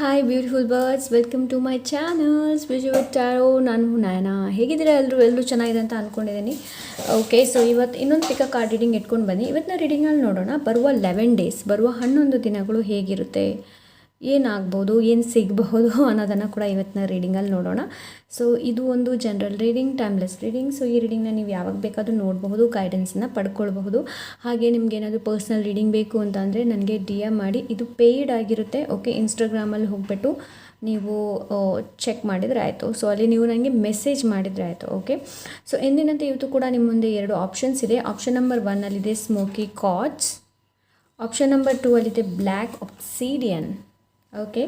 Hi beautiful birds welcome to my channels tarot ನಾನು ನಯನ ಹೇಗಿದ್ದೀರಾ ಎಲ್ಲರೂ? ಎಲ್ಲರೂ ಚೆನ್ನಾಗಿದೆ ಅಂತ ಅಂದ್ಕೊಂಡಿದ್ದೀನಿ ಓಕೆ ಸೊ ಇವತ್ತು ಇನ್ನೊಂದು ಪಿಕ ಕಾರ್ಡ್ ರೀಡಿಂಗ್ ಇಟ್ಕೊಂಡು ಬನ್ನಿ. ಇವತ್ತಿನ ರೀಡಿಂಗಲ್ಲಿ ನೋಡೋಣ. ಬರುವ ಲೆವೆನ್ ಡೇಸ್ ಬರುವ ಹನ್ನೊಂದು ದಿನಗಳು ಹೇಗಿರುತ್ತೆ? ಏನಾಗ್ಬೋದು, ಏನು ಸಿಗಬಹುದು ಅನ್ನೋದನ್ನು ಕೂಡ ಇವತ್ತಿನ ರೀಡಿಂಗಲ್ಲಿ ನೋಡೋಣ. ಸೊ ಇದು ಒಂದು general reading timeless reading so ಈ ರೀಡಿಂಗ್ನ ನೀವು ಯಾವಾಗ ಬೇಕಾದರೂ ನೋಡಬಹುದು ಗೈಡೆನ್ಸನ್ನು ಪಡ್ಕೊಳ್ಬಹುದು. ಹಾಗೆ ನಿಮ್ಗೆ ಏನಾದರೂ ಪರ್ಸ್ನಲ್ ರೀಡಿಂಗ್ ಬೇಕು ಅಂತ ಅಂದರೆ ನನಗೆ ಡಿ ಎಂ ಮಾಡಿ. ಇದು ಪೇಯ್ಡ್ ಆಗಿರುತ್ತೆ ಓಕೆ ಇನ್ಸ್ಟಾಗ್ರಾಮಲ್ಲಿ ಹೋಗ್ಬಿಟ್ಟು ನೀವು ಚೆಕ್ ಮಾಡಿದರೆ ಆಯಿತು. ಸೊ ಅಲ್ಲಿ ನೀವು ನನಗೆ ಮೆಸೇಜ್ ಮಾಡಿದರೆ ಆಯಿತು ಓಕೆ ಸೊ ಎಂದಿನಂತೆ ಇವತ್ತು ಕೂಡ ನಿಮ್ಮ ಮುಂದೆ ಎರಡು ಆಪ್ಷನ್ಸ್ ಇದೆ. Option number ಒನ್ನಲ್ಲಿದೆ smoky quartz option number two ಅಲ್ಲಿದೆ black obsidian okay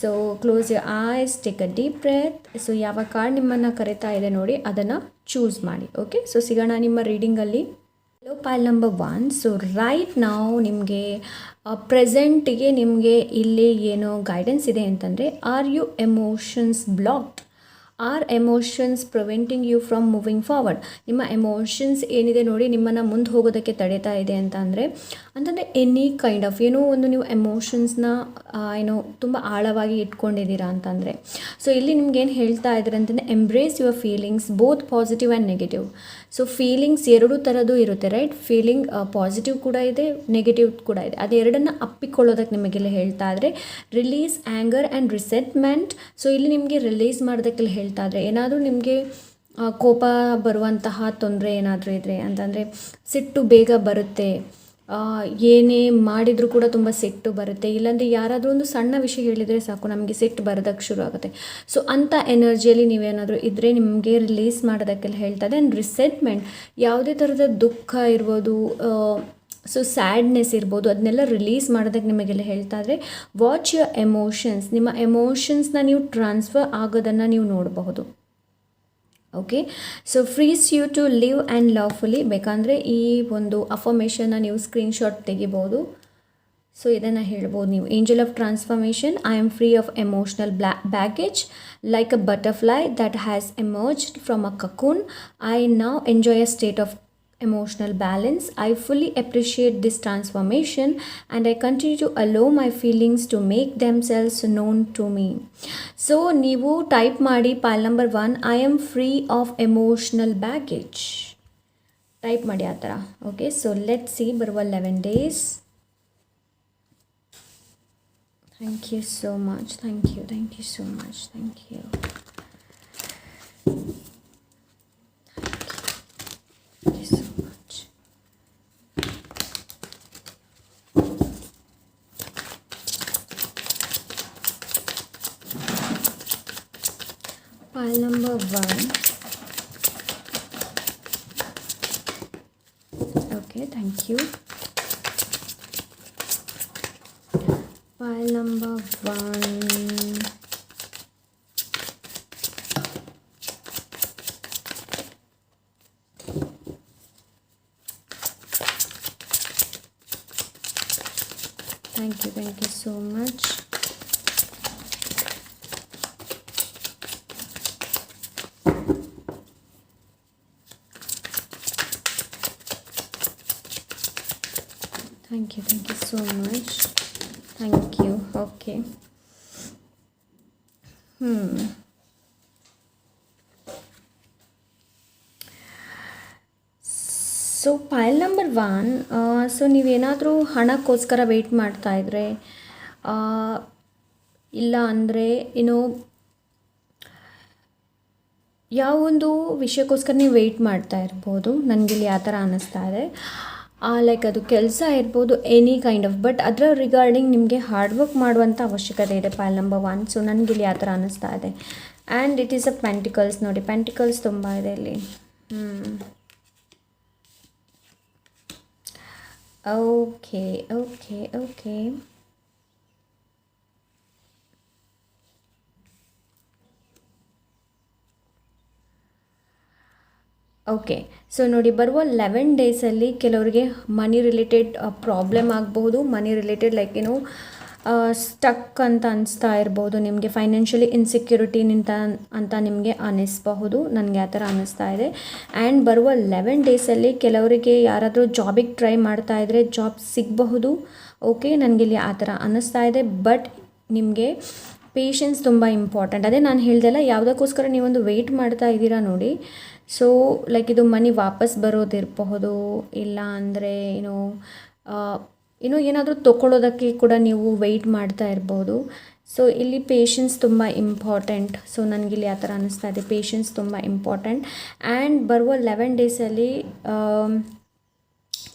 so close your eyes take a deep breath so ಯಾವ ಕಾರ್ಡ್ ನಿಮ್ಮನ್ನು ಕರಿತಾ ಇದೆ ನೋಡಿ, ಅದನ್ನು ಚೂಸ್ ಮಾಡಿ. ಓಕೆ ಸೊ ಸಿಗೋಣ ನಿಮ್ಮ ರೀಡಿಂಗಲ್ಲಿ low pile number one so right ನಾವು ನಿಮಗೆ ಪ್ರೆಸೆಂಟಿಗೆ ನಿಮಗೆ ಇಲ್ಲಿ ಏನು ಗೈಡೆನ್ಸ್ ಇದೆ ಅಂತಂದರೆ are you emotions blocked are emotions preventing you from moving forward ನಿಮ್ಮ ಎಮೋಷನ್ಸ್ ಏನಿದೆ ನೋಡಿ ನಿಮ್ಮನ್ನು ಮುಂದೆ ಹೋಗೋದಕ್ಕೆ ತಡೀತಾ ಇದೆ ಅಂತ ಅಂದರೆ ಅಂತಂದರೆ ಎನಿ ಕೈಂಡ್ ಆಫ್ ಏನೋ ಒಂದು ನೀವು ಎಮೋಷನ್ಸ್ನ ಏನೋ ತುಂಬ ಆಳವಾಗಿ ಇಟ್ಕೊಂಡಿದ್ದೀರಾ ಅಂತಂದರೆ. ಸೊ ಇಲ್ಲಿ ನಿಮ್ಗೆ ಏನು ಹೇಳ್ತಾ ಇದ್ದಾರೆ ಅಂತಂದರೆ embrace your feelings both positive and negative so feelings ಎರಡು ಥರದ್ದು ಇರುತ್ತೆ ರೈಟ್ ಫೀಲಿಂಗ್ ಪಾಸಿಟಿವ್ ಕೂಡ ಇದೆ ನೆಗೆಟಿವ್ ಕೂಡ ಇದೆ. ಅದೆರಡನ್ನು ಅಪ್ಪಿಕೊಳ್ಳೋದಕ್ಕೆ ನಿಮಗೆಲ್ಲ ಹೇಳ್ತಾ ಇದ್ರೆ release anger and resentment so ಇಲ್ಲಿ ನಿಮಗೆ ರಿಲೀಸ್ ಮಾಡೋದಕ್ಕೆಲ್ಲ ಹೇಳ್ತಾ ಇದ್ರೆ, ಏನಾದರೂ ನಿಮಗೆ ಕೋಪ ಬರುವಂತಹ ತೊಂದರೆ ಏನಾದರೂ ಇದ್ದರೆ ಅಂತಂದರೆ, ಸಿಟ್ಟು ಬೇಗ ಬರುತ್ತೆ ಏನೇ ಮಾಡಿದರೂ ಕೂಡ ತುಂಬ ಸೆಟ್ಟು ಬರುತ್ತೆ. ಇಲ್ಲಾಂದರೆ ಯಾರಾದರೂ ಒಂದು ಸಣ್ಣ ವಿಷಯ ಹೇಳಿದರೆ ಸಾಕು, ನಮಗೆ ಸೆಟ್ ಬರೋದಕ್ಕೆ ಶುರು ಆಗುತ್ತೆ. ಸೊ ಅಂಥ ಎನರ್ಜಿಯಲ್ಲಿ ನೀವೇನಾದರೂ ಇದ್ದರೆ ನಿಮಗೆ ರಿಲೀಸ್ ಮಾಡೋದಕ್ಕೆಲ್ಲ ಹೇಳ್ತಾ ಇದೆ. ಆ್ಯಂಡ್ ರಿಸೆಟ್ಮೆಂಟ್ ಯಾವುದೇ ಥರದ ದುಃಖ ಇರ್ಬೋದು ಸೊ ಸ್ಯಾಡ್ನೆಸ್ ಇರ್ಬೋದು ಅದನ್ನೆಲ್ಲ ರಿಲೀಸ್ ಮಾಡೋದಕ್ಕೆ ನಿಮಗೆಲ್ಲ ಹೇಳ್ತಾ ಇದ್ರೆ ವಾಚ್ ಯುವರ್ ಎಮೋಷನ್ಸ್ ನಿಮ್ಮ ಎಮೋಷನ್ಸ್ನ ನೀವು ಟ್ರಾನ್ಸ್ಫರ್ ಆಗೋದನ್ನು ನೀವು ನೋಡಬಹುದು. Okay so frees you to live and lovefully ಬೇಕಂದರೆ ಈ ಒಂದು ಅಫರ್ಮೇಷನ್ನ ನೀವು ಸ್ಕ್ರೀನ್ಶಾಟ್ ತೆಗಿಬೋದು. ಸೊ ಇದನ್ನು ಹೇಳ್ಬೋದು ನೀವು. Angel of transformation I am free of emotional bla baggage like a butterfly that has emerged from a cocoon I now enjoy a state of emotional balance. I fully appreciate this transformation and I continue to allow my feelings to make themselves known to me. So ನೀವು type ಮಾಡಿ pile number one I am free of emotional baggage type ಮಾಡಿ ಆ ಥರ okay so let C ಬರುವ eleven days thank you so much thank you thank you so much thank you One. Okay, thank you. Pile number one. Thank you, thank you so much. Thank you, thank you so much. Thank you. Okay. Hmm. So pile number one so ನೀವೇನಾದರೂ ಹಣಕ್ಕೋಸ್ಕರ weight ಮಾಡ್ತಾ ಇದ್ರೆ ಆ, ಇಲ್ಲ ಅಂದರೆ ಏನು ಯಾವೊಂದು ವಿಷಯಕ್ಕೋಸ್ಕರ ನೀವು ವೆಯ್ಟ್ ಮಾಡ್ತಾ ಇರ್ಬೋದು ನನಗಿಲ್ಲಿ ಆ ಥರ ಅನ್ನಿಸ್ತಾ ಇದೆ ಲೈಕ್ ಅದು ಕೆಲಸ ಇರ್ಬೋದು ಎನಿ ಕೈಂಡ್ ಆಫ್ ಬಟ್ ಅದರ ರಿಗಾರ್ಡಿಂಗ್ ನಿಮಗೆ ಹಾರ್ಡ್ ವರ್ಕ್ ಮಾಡುವಂಥ ಅವಶ್ಯಕತೆ ಇದೆ ಪೈಲ್ ನಂಬರ್ ಒನ್ ಸೊ ನನಗೆ ಇಲ್ಲಿ ಆ ಥರ ಅನ್ನಿಸ್ತಾ ಇದೆ. And it is a pentacles ನೋಡಿ ಪೆಂಟಿಕಲ್ಸ್ ತುಂಬ ಇದೆ ಇಲ್ಲಿ. ಹ್ಞೂ okay okay okay okay so ನೋಡಿ, ಬರುವ ಲೆವೆನ್ ಡೇಸಲ್ಲಿ ಕೆಲವರಿಗೆ ಮನಿ ರಿಲೇಟೆಡ್ ಪ್ರಾಬ್ಲಮ್ ಆಗಬಹುದು. ಮನಿ ರಿಲೇಟೆಡ್ ಲೈಕ್ ಏನು ಸ್ಟಕ್ ಅಂತ ಅನಿಸ್ತಾ ಇರ್ಬೋದು. ನಿಮಗೆ ಫೈನಾನ್ಷಿಯಲಿ ಇನ್ಸೆಕ್ಯೂರಿಟಿ ನಿಂತ, ಅಂತ ನಿಮಗೆ ಅನ್ನಿಸ್ಬಹುದು. ನನಗೆ ಆ ಥರ ಅನ್ನಿಸ್ತಾ ಇದೆ. ಆ್ಯಂಡ್ ಬರುವ ಲೆವೆನ್ ಡೇಸಲ್ಲಿ ಕೆಲವರಿಗೆ ಯಾರಾದರೂ ಜಾಬಿಗೆ ಟ್ರೈ ಮಾಡ್ತಾ ಇದ್ದರೆ ಜಾಬ್ ಸಿಗಬಹುದು. ಓಕೆ ನನಗಿಲ್ಲಿ ಆ ಥರ ಅನ್ನಿಸ್ತಾ ಇದೆ. ಬಟ್ ನಿಮಗೆ ಪೇಷನ್ಸ್ ತುಂಬ ಇಂಪಾರ್ಟೆಂಟ್ ಅದೇ ನಾನು ಹೇಳ್ದಲ್ಲ ಯಾವುದಕ್ಕೋಸ್ಕರ ನೀವೊಂದು ವೆಯ್ಟ್ ಮಾಡ್ತಾ ಇದ್ದೀರಾ ನೋಡಿ. ಸೊ ಲೈಕ್ ಇದು ಮನಿ ವಾಪಸ್ ಬರೋದಿರಬಹುದು, ಇಲ್ಲ ಅಂದರೆ ಏನು ಏನೋ ಏನಾದರೂ ತೊಗೊಳೋದಕ್ಕೆ ಕೂಡ ನೀವು ವೆಯ್ಟ್ ಮಾಡ್ತಾ ಇರ್ಬೋದು. ಸೊ ಇಲ್ಲಿ ಪೇಷನ್ಸ್ ತುಂಬ ಇಂಪಾರ್ಟೆಂಟ್ ಸೊ ನನಗಿಲ್ಲಿ ಆ ಥರ ಅನ್ನಿಸ್ತಾ ಇದೆ. ಪೇಷನ್ಸ್ ತುಂಬ ಇಂಪಾರ್ಟೆಂಟ್ ಆ್ಯಂಡ್ ಬರುವ ಲೆವೆನ್ ಡೇಸಲ್ಲಿ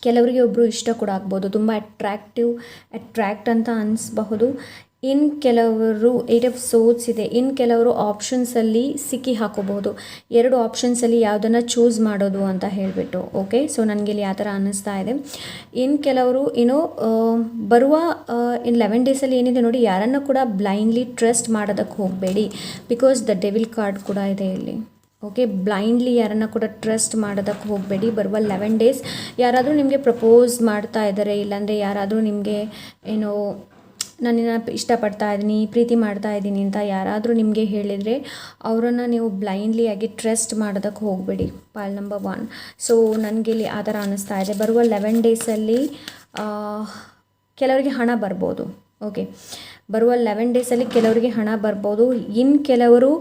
ಕೆಲವರಿಗೆ ಒಬ್ಬರು ಇಷ್ಟ ಕೂಡ ಆಗ್ಬೋದು. ತುಂಬ ಅಟ್ರ್ಯಾಕ್ಟಿವ್ ಅಟ್ರ್ಯಾಕ್ಟ್ ಅಂತ ಅನಿಸ್ಬಹುದು. ಇನ್ನು ಕೆಲವರು ಏಟ್ ಆಫ್ ಸೋಟ್ಸ್ ಇದೆ. ಇನ್ನು ಕೆಲವರು ಆಪ್ಷನ್ಸಲ್ಲಿ ಸಿಕ್ಕಿ ಹಾಕೋಬಹುದು. ಎರಡು ಆಪ್ಷನ್ಸಲ್ಲಿ ಯಾವುದನ್ನು ಚೂಸ್ ಮಾಡೋದು ಅಂತ ಹೇಳಿಬಿಟ್ಟು ಓಕೆ ಸೊ ನನಗೆ ಇಲ್ಲಿ ಆ ಥರ ಅನ್ನಿಸ್ತಾ ಇದೆ. ಇನ್ನು ಕೆಲವರು ಏನೋ ಬರುವ ಇನ್ ಲೆವೆನ್ ಡೇಸಲ್ಲಿ ಏನಿದೆ ನೋಡಿ, ಯಾರನ್ನು ಕೂಡ ಬ್ಲೈಂಡ್ಲಿ ಟ್ರಸ್ಟ್ ಮಾಡೋದಕ್ಕೆ ಹೋಗಬೇಡಿ. ಬಿಕಾಸ್ ದ ಡೆವಿಲ್ ಕಾರ್ಡ್ ಕೂಡ ಇದೆ ಇಲ್ಲಿ ಓಕೆ ಬ್ಲೈಂಡ್ಲಿ ಯಾರನ್ನು ಕೂಡ ಟ್ರಸ್ಟ್ ಮಾಡೋದಕ್ಕೆ ಹೋಗಬೇಡಿ. ಬರುವ ಲೆವೆನ್ ಡೇಸ್ ಯಾರಾದರೂ ನಿಮಗೆ ಪ್ರಪೋಸ್ ಮಾಡ್ತಾ ಇದ್ದಾರೆ ಇಲ್ಲಾಂದರೆ ಯಾರಾದರೂ ನಿಮಗೆ ಏನೋ ನನ್ನನ್ನು ಇಷ್ಟಪಡ್ತಾ ಇದ್ದೀನಿ, ಪ್ರೀತಿ ಮಾಡ್ತಾ ಇದ್ದೀನಿ ಅಂತ ಯಾರಾದರೂ ನಿಮಗೆ ಹೇಳಿದರೆ ಅವರನ್ನು ನೀವು ಬ್ಲೈಂಡ್ಲಿ ಆಗಿ ಟ್ರಸ್ಟ್ ಮಾಡೋದಕ್ಕೆ ಹೋಗಬೇಡಿ, ಪಾಲ್ ನಂಬರ್ ಒನ್ ಸೊ ನನಗೆ ಇಲ್ಲಿ ಆ ಥರ ಅನ್ನಿಸ್ತಾ ಇದೆ. ಬರುವ ಲೆವೆನ್ ಡೇಸಲ್ಲಿ ಕೆಲವರಿಗೆ ಹಣ ಬರ್ಬೋದು ಓಕೆ ಬರುವ ಲೆವೆನ್ ಡೇಸಲ್ಲಿ ಕೆಲವರಿಗೆ ಹಣ ಬರ್ಬೋದು. ಇನ್ನು ಕೆಲವರು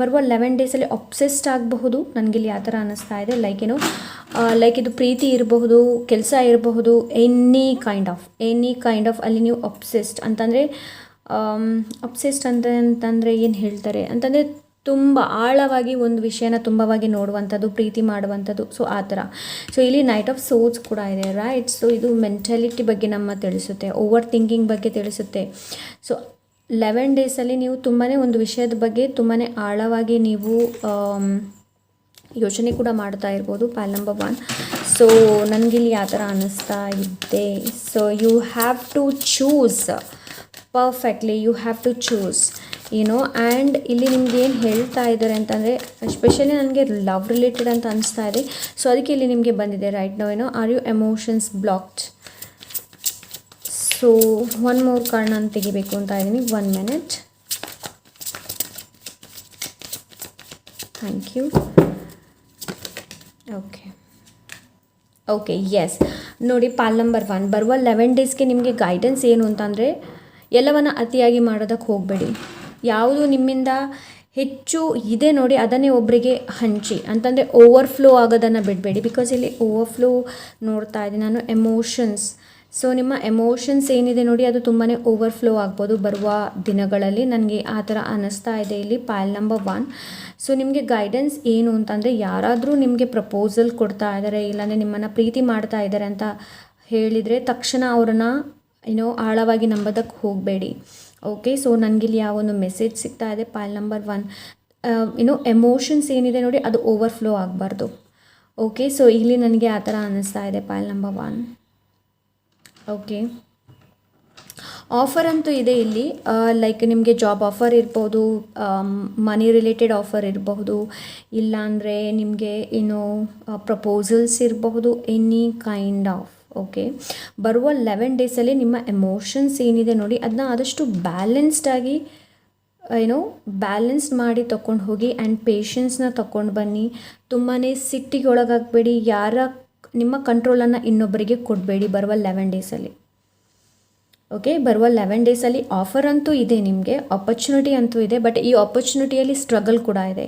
ಬರುವ ಲೆವೆನ್ ಡೇಸಲ್ಲಿ ಅಬ್ಸೆಸ್ಡ್ ಆಗಬಹುದು. ನನಗಿಲ್ಲಿ ಆ ಥರ ಅನ್ನಿಸ್ತಾ ಇದೆ. ಲೈಕ್ ಏನು ಲೈಕ್ ಇದು ಪ್ರೀತಿ ಇರಬಹುದು, ಕೆಲಸ ಇರಬಹುದು any kind of any kind of ಅಲ್ಲಿ ನೀವು ಅಬ್ಸೆಸ್ಡ್ ಅಂತಂದರೆ ಅಬ್ಸೆಸ್ಡ್ ಅಂತ ಅಂತಂದರೆ ಏನು ಹೇಳ್ತಾರೆ? ಅಂತಂದರೆ ತುಂಬ ಆಳವಾಗಿ ಒಂದು ವಿಷಯನ ತುಂಬವಾಗಿ ನೋಡುವಂಥದ್ದು, ಪ್ರೀತಿ ಮಾಡುವಂಥದ್ದು. ಸೊ ಆ ಥರ. ಸೊ ಇಲ್ಲಿ ನೈಟ್ ಆಫ್ ಸೋಲ್ಸ್ ಕೂಡ ಇದೆ ರೈಟ್ ಸೊ ಇದು ಮೆಂಟಾಲಿಟಿ ಬಗ್ಗೆ ನಮ್ಮ ತಿಳಿಸುತ್ತೆ ಓವರ್ ಥಿಂಕಿಂಗ್ ಬಗ್ಗೆ ತಿಳಿಸುತ್ತೆ. ಸೊ ಲೆವೆನ್ ಡೇಸಲ್ಲಿ ನೀವು ತುಂಬಾ ಒಂದು ವಿಷಯದ ಬಗ್ಗೆ ತುಂಬಾ ಆಳವಾಗಿ ನೀವು ಯೋಚನೆ ಕೂಡ ಮಾಡ್ತಾ ಇರ್ಬೋದು ಪ್ಯಾಲ್ ನಂಬರ್ ಒನ್ ಸೊ ನನಗಿಲ್ಲಿ ಆ ಥರ ಅನ್ನಿಸ್ತಾ ಇದೆ? So you have to choose perfectly you have to choose ಏನೋ ಆ್ಯಂಡ್ ಇಲ್ಲಿ ನಿಮ್ಗೆ ಏನು ಹೇಳ್ತಾ ಇದ್ದಾರೆ ಅಂತಂದರೆ ಎಸ್ಪೆಷಲಿ ನನಗೆ ಲವ್ ರಿಲೇಟೆಡ್ ಅಂತ ಅನಿಸ್ತಾ ಇದೆ. ಸೊ ಅದಕ್ಕೆ ಇಲ್ಲಿ ನಿಮಗೆ ಬಂದಿದೆ ರೈಟ್ ನೋ ಏನೋ are you emotions blocked so one more card ನಾನು ತೆಗಿಬೇಕು ಅಂತ ಇದ್ದೀನಿ. One minute thank you okay okay yes ನೋಡಿ, ಪಾಲ್ ನಂಬರ್ ಒನ್ ಬರುವ ಲೆವೆನ್ ಡೇಸ್ಗೆ ನಿಮಗೆ ಗೈಡೆನ್ಸ್ ಏನು ಅಂತಂದರೆ, ಎಲ್ಲವನ್ನು ಅತಿಯಾಗಿ ಮಾಡೋದಕ್ಕೆ ಹೋಗಬೇಡಿ. ಯಾವುದು ನಿಮ್ಮಿಂದ ಹೆಚ್ಚು ಇದೆ ನೋಡಿ, ಅದನ್ನೇ ಒಬ್ಬರಿಗೆ ಹಂಚಿ. ಅಂತಂದರೆ ಓವರ್ಫ್ಲೋ ಆಗೋದನ್ನು ಬಿಡಬೇಡಿ. ಬಿಕಾಸ್ ಇಲ್ಲಿ ಓವರ್ಫ್ಲೋ ನೋಡ್ತಾ ಇದ್ದೀನಿ ನಾನು ಎಮೋಷನ್ಸ್ ಸೊ ನಿಮ್ಮ ಎಮೋಷನ್ಸ್ ಏನಿದೆ ನೋಡಿ, ಅದು ತುಂಬಾ ಓವರ್ಫ್ಲೋ ಆಗ್ಬೋದು ಬರುವ ದಿನಗಳಲ್ಲಿ. ನನಗೆ ಆ ಥರ ಅನ್ನಿಸ್ತಾ ಇದೆ ಇಲ್ಲಿ ಪಾಯಲ್ ನಂಬರ್ ಒನ್ ಸೊ ನಿಮಗೆ ಗೈಡೆನ್ಸ್ ಏನು ಅಂತಂದರೆ, ಯಾರಾದರೂ ನಿಮಗೆ ಪ್ರಪೋಸಲ್ ಕೊಡ್ತಾ ಇದ್ದಾರೆ ಇಲ್ಲಾಂದರೆ ನಿಮ್ಮನ್ನು ಪ್ರೀತಿ ಮಾಡ್ತಾ ಇದ್ದಾರೆ ಅಂತ ಹೇಳಿದರೆ ತಕ್ಷಣ ಅವ್ರನ್ನ ಏನೋ ಆಳವಾಗಿ ನಂಬೋದಕ್ಕೆ ಹೋಗಬೇಡಿ. ಓಕೆ ಸೊ ನನಗಿಲ್ಲಿ ಯಾವ ಒಂದು ಮೆಸೇಜ್ ಸಿಗ್ತಾ ಇದೆ ಪಾಯಲ್ ನಂಬರ್ ಒನ್ ಏನೋ ಎಮೋಷನ್ಸ್ ಏನಿದೆ ನೋಡಿ, ಅದು ಓವರ್ಫ್ಲೋ ಆಗಬಾರ್ದು. ಓಕೆ ಸೊ ಇಲ್ಲಿ ನನಗೆ ಆ ಥರ ಅನ್ನಿಸ್ತಾ ಇದೆ pile number one okay offer ಅಂತೂ ಇದೆ ಇಲ್ಲಿ. ಲೈಕ್ ನಿಮಗೆ ಜಾಬ್ ಆಫರ್ ಇರ್ಬೋದು ಮನಿ ರಿಲೇಟೆಡ್ ಆಫರ್ ಇರಬಹುದು ಇಲ್ಲಾಂದರೆ ನಿಮಗೆ ಏನು ಪ್ರಪೋಸಲ್ಸ್ ಇರಬಹುದು ಎನಿ ಕೈಂಡ್ ಆಫ್ ಓಕೆ ಬರುವ ಲೆವೆನ್ ಡೇಸಲ್ಲಿ ನಿಮ್ಮ ಎಮೋಷನ್ಸ್ ಏನಿದೆ ನೋಡಿ ಅದನ್ನ ಆದಷ್ಟು ಬ್ಯಾಲೆನ್ಸ್ಡಾಗಿ ಏನು ಬ್ಯಾಲೆನ್ಸ್ ಮಾಡಿ ತಗೊಂಡು ಹೋಗಿ ಆ್ಯಂಡ್ ಪೇಷನ್ಸ್ನ ತಗೊಂಡು ಬನ್ನಿ. ತುಂಬಾ ಸಿಟ್ಟಿಗೆ ಒಳಗಾಗಬೇಡಿ. ಯಾರ ನಿಮ್ಮ ಕಂಟ್ರೋಲನ್ನು ಇನ್ನೊಬ್ಬರಿಗೆ ಕೊಡಬೇಡಿ, ಬರುವ ಲೆವೆನ್ ಡೇಸಲ್ಲಿ ಓಕೆ ಬರುವ ಲೆವೆನ್ ಡೇಸಲ್ಲಿ ಆಫರ್ ಅಂತೂ ಇದೆ ನಿಮಗೆ ಆಪರ್ಚುನಿಟಿ ಅಂತೂ ಇದೆ ಬಟ್ ಈ ಆಪರ್ಚುನಿಟಿಯಲ್ಲಿ ಸ್ಟ್ರಗಲ್ ಕೂಡ ಇದೆ.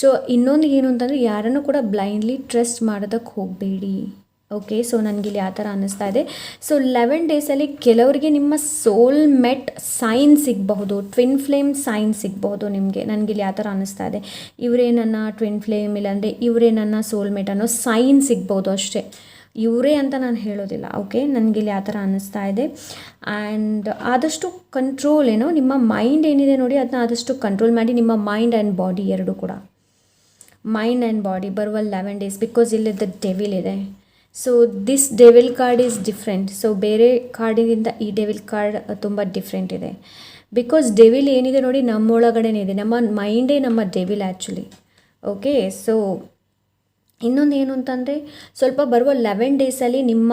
ಸೊ ಇನ್ನೊಂದು ಏನು ಅಂತಂದರೆ, ಯಾರನ್ನು ಕೂಡ ಬ್ಲೈಂಡ್ಲಿ ಟ್ರಸ್ಟ್ ಮಾಡೋದಕ್ಕೆ ಹೋಗಬೇಡಿ. ಓಕೆ ಸೊ ನನಗಿಲ್ಲಿ ಆ ಥರ ಅನ್ನಿಸ್ತಾ ಇದೆ. ಸೊ ಲೆವೆನ್ ಡೇಸಲ್ಲಿ ಕೆಲವರಿಗೆ ನಿಮ್ಮ ಸೋಲ್ ಮೆಟ್ ಸೈನ್ ಸಿಗಬಹುದು ಟ್ವಿನ್ ಫ್ಲೇಮ್ ಸೈನ್ ಸಿಗಬಹುದು ನಿಮಗೆ. ನನಗಿಲ್ಲಿ ಆ ಥರ ಅನ್ನಿಸ್ತಾ ಇದೆ. ಇವರೇ ನನ್ನ ಟ್ವಿನ್ ಫ್ಲೇಮ್ ಇಲ್ಲಾಂದರೆ ಇವರೇ ನನ್ನ ಸೋಲ್ ಮೆಟ್ ಅನ್ನೋ ಸೈನ್ ಸಿಗ್ಬೋದು ಅಷ್ಟೇ. ಇವರೇ ಅಂತ ನಾನು ಹೇಳೋದಿಲ್ಲ ಓಕೆ ನನಗಿಲ್ಲಿ ಆ ಥರ ಅನ್ನಿಸ್ತಾ ಇದೆ. ಆ್ಯಂಡ್ ಆದಷ್ಟು ಕಂಟ್ರೋಲ್ ಏನೋ, ನಿಮ್ಮ ಮೈಂಡ್ ಏನಿದೆ ನೋಡಿ ಅದನ್ನ ಆದಷ್ಟು ಕಂಟ್ರೋಲ್ ಮಾಡಿ, ನಿಮ್ಮ ಮೈಂಡ್ ಆ್ಯಂಡ್ ಬಾಡಿ ಎರಡು ಕೂಡ. ಮೈಂಡ್ ಆ್ಯಂಡ್ ಬಾಡಿ ಬರುವ ಲೆವೆನ್ ಡೇಸ್ ಬಿಕಾಸ್ ಇಲ್ಲಿ ದ ಡೆವಿಲ್ ಇದೆ. So this devil card is different so ಬೇರೆ ಕಾರ್ಡಿನಿಂದ ಈ ಡೆವಿಲ್ ಕಾರ್ಡ್ ತುಂಬ ಡಿಫ್ರೆಂಟ್ ಇದೆ. ಬಿಕಾಸ್ ಡೆವಿಲ್ ಏನಿದೆ ನೋಡಿ, ನಮ್ಮೊಳಗಡೆನೇ ಇದೆ. ನಮ್ಮ ಮೈಂಡೇ ನಮ್ಮ ಡೆವಿಲ್ ಆ್ಯಕ್ಚುಲಿ ಓಕೆ ಸೊ ಇನ್ನೊಂದು ಏನು ಅಂತಂದರೆ, ಸ್ವಲ್ಪ ಬರುವ ಲೆವೆನ್ ಡೇಸಲ್ಲಿ ನಿಮ್ಮ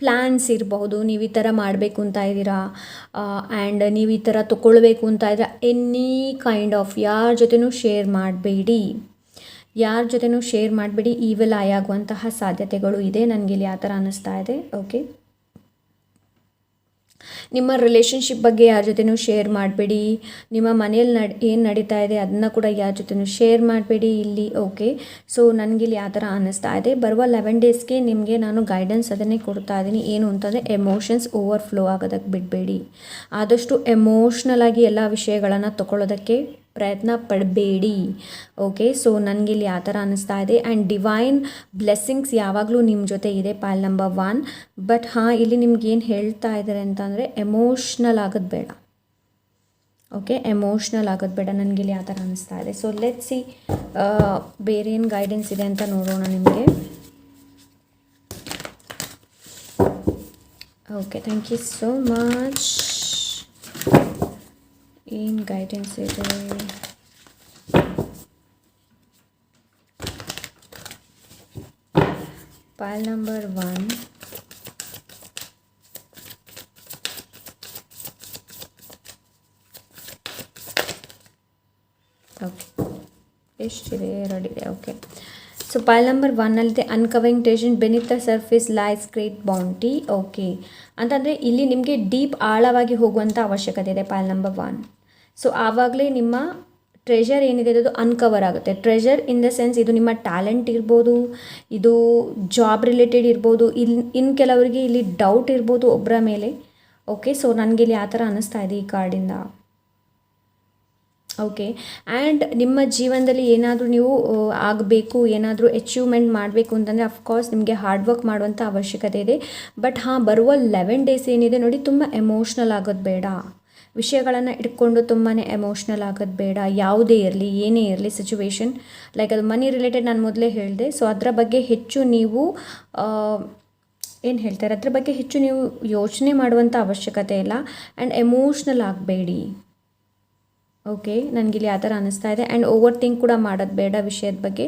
ಪ್ಲ್ಯಾನ್ಸ್ ಇರಬಹುದು. ನೀವು ಈ ಥರ ಮಾಡಬೇಕು ಅಂತ ಇದ್ದೀರಾ? ಆ್ಯಂಡ್ ನೀವು ಈ ಥರ ತೊಗೊಳ್ಬೇಕು ಅಂತ ಇದ್ದೀರಾ? ಎನಿ ಕೈಂಡ್ ಆಫ್ ಯಾರ ಜೊತೆನೂ ಶೇರ್ ಮಾಡಬೇಡಿ. ಯಾರ ಜೊತೆನೂ ಶೇರ್ ಮಾಡಬೇಡಿ ಈವೆಲ್ ಆಗುವಂತಹ ಸಾಧ್ಯತೆಗಳು ಇದೆ. ನನಗೆ ಇಲ್ಲಿ ಆ ಥರ ಅನ್ನಿಸ್ತಾ ಇದೆ. ಓಕೆ ನಿಮ್ಮ ರಿಲೇಷನ್ಶಿಪ್ ಬಗ್ಗೆ ಯಾರ ಜೊತೆನೂ ಶೇರ್ ಮಾಡಬೇಡಿ. ನಿಮ್ಮ ಮನೇಲಿ ನಡ್, ಏನು ನಡೀತಾ ಇದೆ ಅದನ್ನ ಕೂಡ ಯಾರ ಜೊತೆನೂ ಶೇರ್ ಮಾಡಬೇಡಿ ಇಲ್ಲಿ. ಓಕೆ ಸೊ ನನಗಿಲ್ಲಿ ಆ ಥರ ಅನ್ನಿಸ್ತಾ ಇದೆ. ಬರುವ ಲೆವೆನ್ ಡೇಸ್ಗೆ ನಿಮಗೆ ನಾನು ಗೈಡೆನ್ಸ್ ಅದನ್ನೇ ಕೊಡ್ತಾ ಇದ್ದೀನಿ ಏನು ಅಂತಂದರೆ ಎಮೋಷನ್ಸ್ ಓವರ್ಫ್ಲೋ ಆಗೋದಕ್ಕೆ ಬಿಡಬೇಡಿ. ಆದಷ್ಟು ಎಮೋಷ್ನಲ್ ಆಗಿ ಎಲ್ಲ ವಿಷಯಗಳನ್ನು ತಗೊಳ್ಳೋದಕ್ಕೆ ಪ್ರಯತ್ನ ಪಡಬೇಡಿ. ಓಕೆ ಸೊ ನನಗಿಲ್ಲಿ ಆ ಥರ ಅನ್ನಿಸ್ತಾ ಇದೆ. ಆ್ಯಂಡ್ ಡಿವೈನ್ ಬ್ಲೆಸ್ಸಿಂಗ್ಸ್ ಯಾವಾಗಲೂ ನಿಮ್ಮ ಜೊತೆ ಇದೆ ಪಾಲ್ ನಂಬರ್ ಒನ್ ಬಟ್ ಹಾಂ, ಇಲ್ಲಿ ನಿಮ್ಗೆ ಏನು ಹೇಳ್ತಾ ಇದ್ದಾರೆ ಅಂತಂದರೆ ಎಮೋಷ್ನಲ್ ಆಗೋದು ಬೇಡ. ಓಕೆ ಎಮೋಷ್ನಲ್ ಆಗೋದು ಬೇಡ. ಇಲ್ಲಿ ಆ ಥರ ಅನ್ನಿಸ್ತಾ ಇದೆ. ಸೊ ಲೆಟ್ ಸಿ ಬೇರೆ ಏನು ಗೈಡೆನ್ಸ್ ಇದೆ ಅಂತ ನೋಡೋಣ ನಿಮಗೆ. Okay thank you so much ಏನು ಗೈಡೆನ್ಸ್ ಇದೆ? ಫೈಲ್ ನಂಬರ್ ಒನ್ ಓಕೆ ಎಷ್ಟಿದೆ? ಎರಡಿದೆ. ಓಕೆ ಸೊ ಪೈಲ್ ನಂಬರ್ ಒನ್ನಲ್ಲಿದೆ uncovering station beneath surface lies great bounty okay ಅಂತಂದರೆ, ಇಲ್ಲಿ ನಿಮಗೆ ಡೀಪ್ ಆಳವಾಗಿ ಹೋಗುವಂಥ ಅವಶ್ಯಕತೆ ಇದೆ ಪೈಲ್ ನಂಬರ್ ಒನ್ ಸೊ ಆವಾಗಲೇ ನಿಮ್ಮ ಟ್ರೆಷರ್ ಏನಿದೆ ಅದು ಅನ್ಕವರ್ ಆಗುತ್ತೆ. ಟ್ರೆಷರ್ ಇನ್ ದ ಸೆನ್ಸ್ ಇದು ನಿಮ್ಮ ಟ್ಯಾಲೆಂಟ್ ಇರ್ಬೋದು, ಇದು ಜಾಬ್ ರಿಲೇಟೆಡ್ ಇರ್ಬೋದು ಇಲ್ಲಿ ಇನ್ನು ಕೆಲವರಿಗೆ ಇಲ್ಲಿ ಡೌಟ್ ಇರ್ಬೋದು ಒಬ್ಬರ ಮೇಲೆ. ಓಕೆ ಸೊ ನನಗೆ ಇಲ್ಲಿ ಆ ಥರ ಅನ್ನಿಸ್ತಾ ಇದೆ ಈ ಕಾರ್ಡಿಂದ ಓಕೆ ಆ್ಯಂಡ್ ನಿಮ್ಮ ಜೀವನದಲ್ಲಿ ಏನಾದರೂ ನೀವು ಆಗಬೇಕು, ಏನಾದರೂ ಅಚೀವ್ಮೆಂಟ್ ಮಾಡಬೇಕು ಅಂತಂದರೆ ಅಫ್ಕೋರ್ಸ್ ನಿಮಗೆ ಹಾರ್ಡ್ ವರ್ಕ್ ಮಾಡುವಂಥ ಅವಶ್ಯಕತೆ ಇದೆ. ಬಟ್ ಹಾಂ, ಬರುವ ಲೆವೆನ್ ಡೇಸ್ ಏನಿದೆ ನೋಡಿ, ತುಂಬ ಎಮೋಷ್ನಲ್ ಆಗೋದು ಬೇಡ. ವಿಷಯಗಳನ್ನು ಇಟ್ಕೊಂಡು ತುಂಬಾ ಎಮೋಷ್ನಲ್ ಆಗೋದು ಬೇಡ. ಯಾವುದೇ ಇರಲಿ, ಏನೇ ಇರಲಿ ಸಿಚುವೇಶನ್ ಲೈಕ್ ಅದು ಮನಿ ರಿಲೇಟೆಡ್ ನಾನು ಮೊದಲೇ ಹೇಳಿದೆ. ಸೊ ಅದರ ಬಗ್ಗೆ ಹೆಚ್ಚು ನೀವು ಏನು ಹೇಳ್ತಾರೆ? ಅದ್ರ ಬಗ್ಗೆ ಹೆಚ್ಚು ನೀವು ಯೋಚನೆ ಮಾಡುವಂಥ ಅವಶ್ಯಕತೆ ಇಲ್ಲ. ಆ್ಯಂಡ್ ಎಮೋಷ್ನಲ್ ಆಗಬೇಡಿ. ಓಕೆ ನನಗಿಲ್ಲಿ ಆ ಥರ ಅನ್ನಿಸ್ತಾ ಇದೆ. ಆ್ಯಂಡ್ ಓವರ್ ಥಿಂಕ್ ಕೂಡ ಮಾಡೋದು ಬೇಡ ವಿಷಯದ ಬಗ್ಗೆ.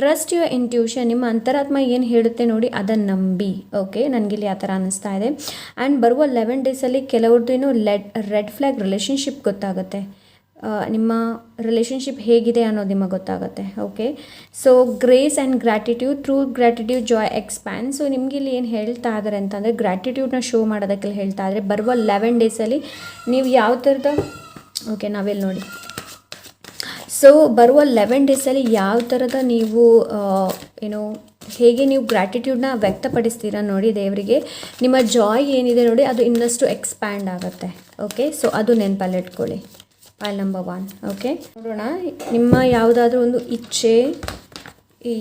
ಟ್ರಸ್ಟ್ ಯುವ ಇಂಟ್ಯೂಷನ್ ನಿಮ್ಮ ಅಂತರಾತ್ಮ ಏನು ಹೇಳುತ್ತೆ ನೋಡಿ ಅದನ್ನು ನಂಬಿ. ಓಕೆ ನನಗಿಲ್ಲಿ ಆ ಥರ ಅನ್ನಿಸ್ತಾ ಇದೆ. ಆ್ಯಂಡ್ ಬರುವ ಲೆವೆನ್ ಡೇಸಲ್ಲಿ ಕೆಲವ್ರದ್ದು ಏನು ಲೆಡ್ ರೆಡ್ ಫ್ಲ್ಯಾಗ್ ರಿಲೇಷನ್ಶಿಪ್ ಗೊತ್ತಾಗುತ್ತೆ. ನಿಮ್ಮ ರಿಲೇಷನ್ಶಿಪ್ ಹೇಗಿದೆ ಅನ್ನೋದು ನಿಮಗೆ ಗೊತ್ತಾಗುತ್ತೆ. Okay so grace and gratitude through gratitude joy expand so ನಿಮಗೆ ಇಲ್ಲಿ ಏನು ಹೇಳ್ತಾ ಇದ್ದಾರೆ ಅಂತಂದರೆ ಗ್ರ್ಯಾಟಿಟ್ಯೂಡ್ನ ಶೋ ಮಾಡೋದಕ್ಕೆಲ್ಲ ಹೇಳ್ತಾ ಇದ್ದಾರೆ ಬರುವ ಲೆವೆನ್ ಡೇಸಲ್ಲಿ ನೀವು ಯಾವ ಥರದ ಓಕೆ ನಾವೆಲ್ಲಿ ನೋಡಿ. ಸೊ ಬರುವ ಲೆವೆನ್ ಡೇಸಲ್ಲಿ ಯಾವ ಥರದ ನೀವು ಏನು ಹೇಗೆ ನೀವು ಗ್ರ್ಯಾಟಿಟ್ಯೂಡ್ನ ವ್ಯಕ್ತಪಡಿಸ್ತೀರಾ ನೋಡಿ ದೇವರಿಗೆ. ನಿಮ್ಮ ಜಾಯ್ ಏನಿದೆ ನೋಡಿ, ಅದು ಇನ್ನಷ್ಟು ಎಕ್ಸ್ಪ್ಯಾಂಡ್ ಆಗುತ್ತೆ. ಓಕೆ ಸೊ ಅದು ನೆನಪಲ್ಲಿ ಇಟ್ಕೊಳ್ಳಿ. ಫೈಲ್ ನಂಬರ್ ಒನ್ ಓಕೆ ನೋಡೋಣ, ನಿಮ್ಮ ಯಾವುದಾದ್ರೂ ಒಂದು ಇಚ್ಛೆ ಈ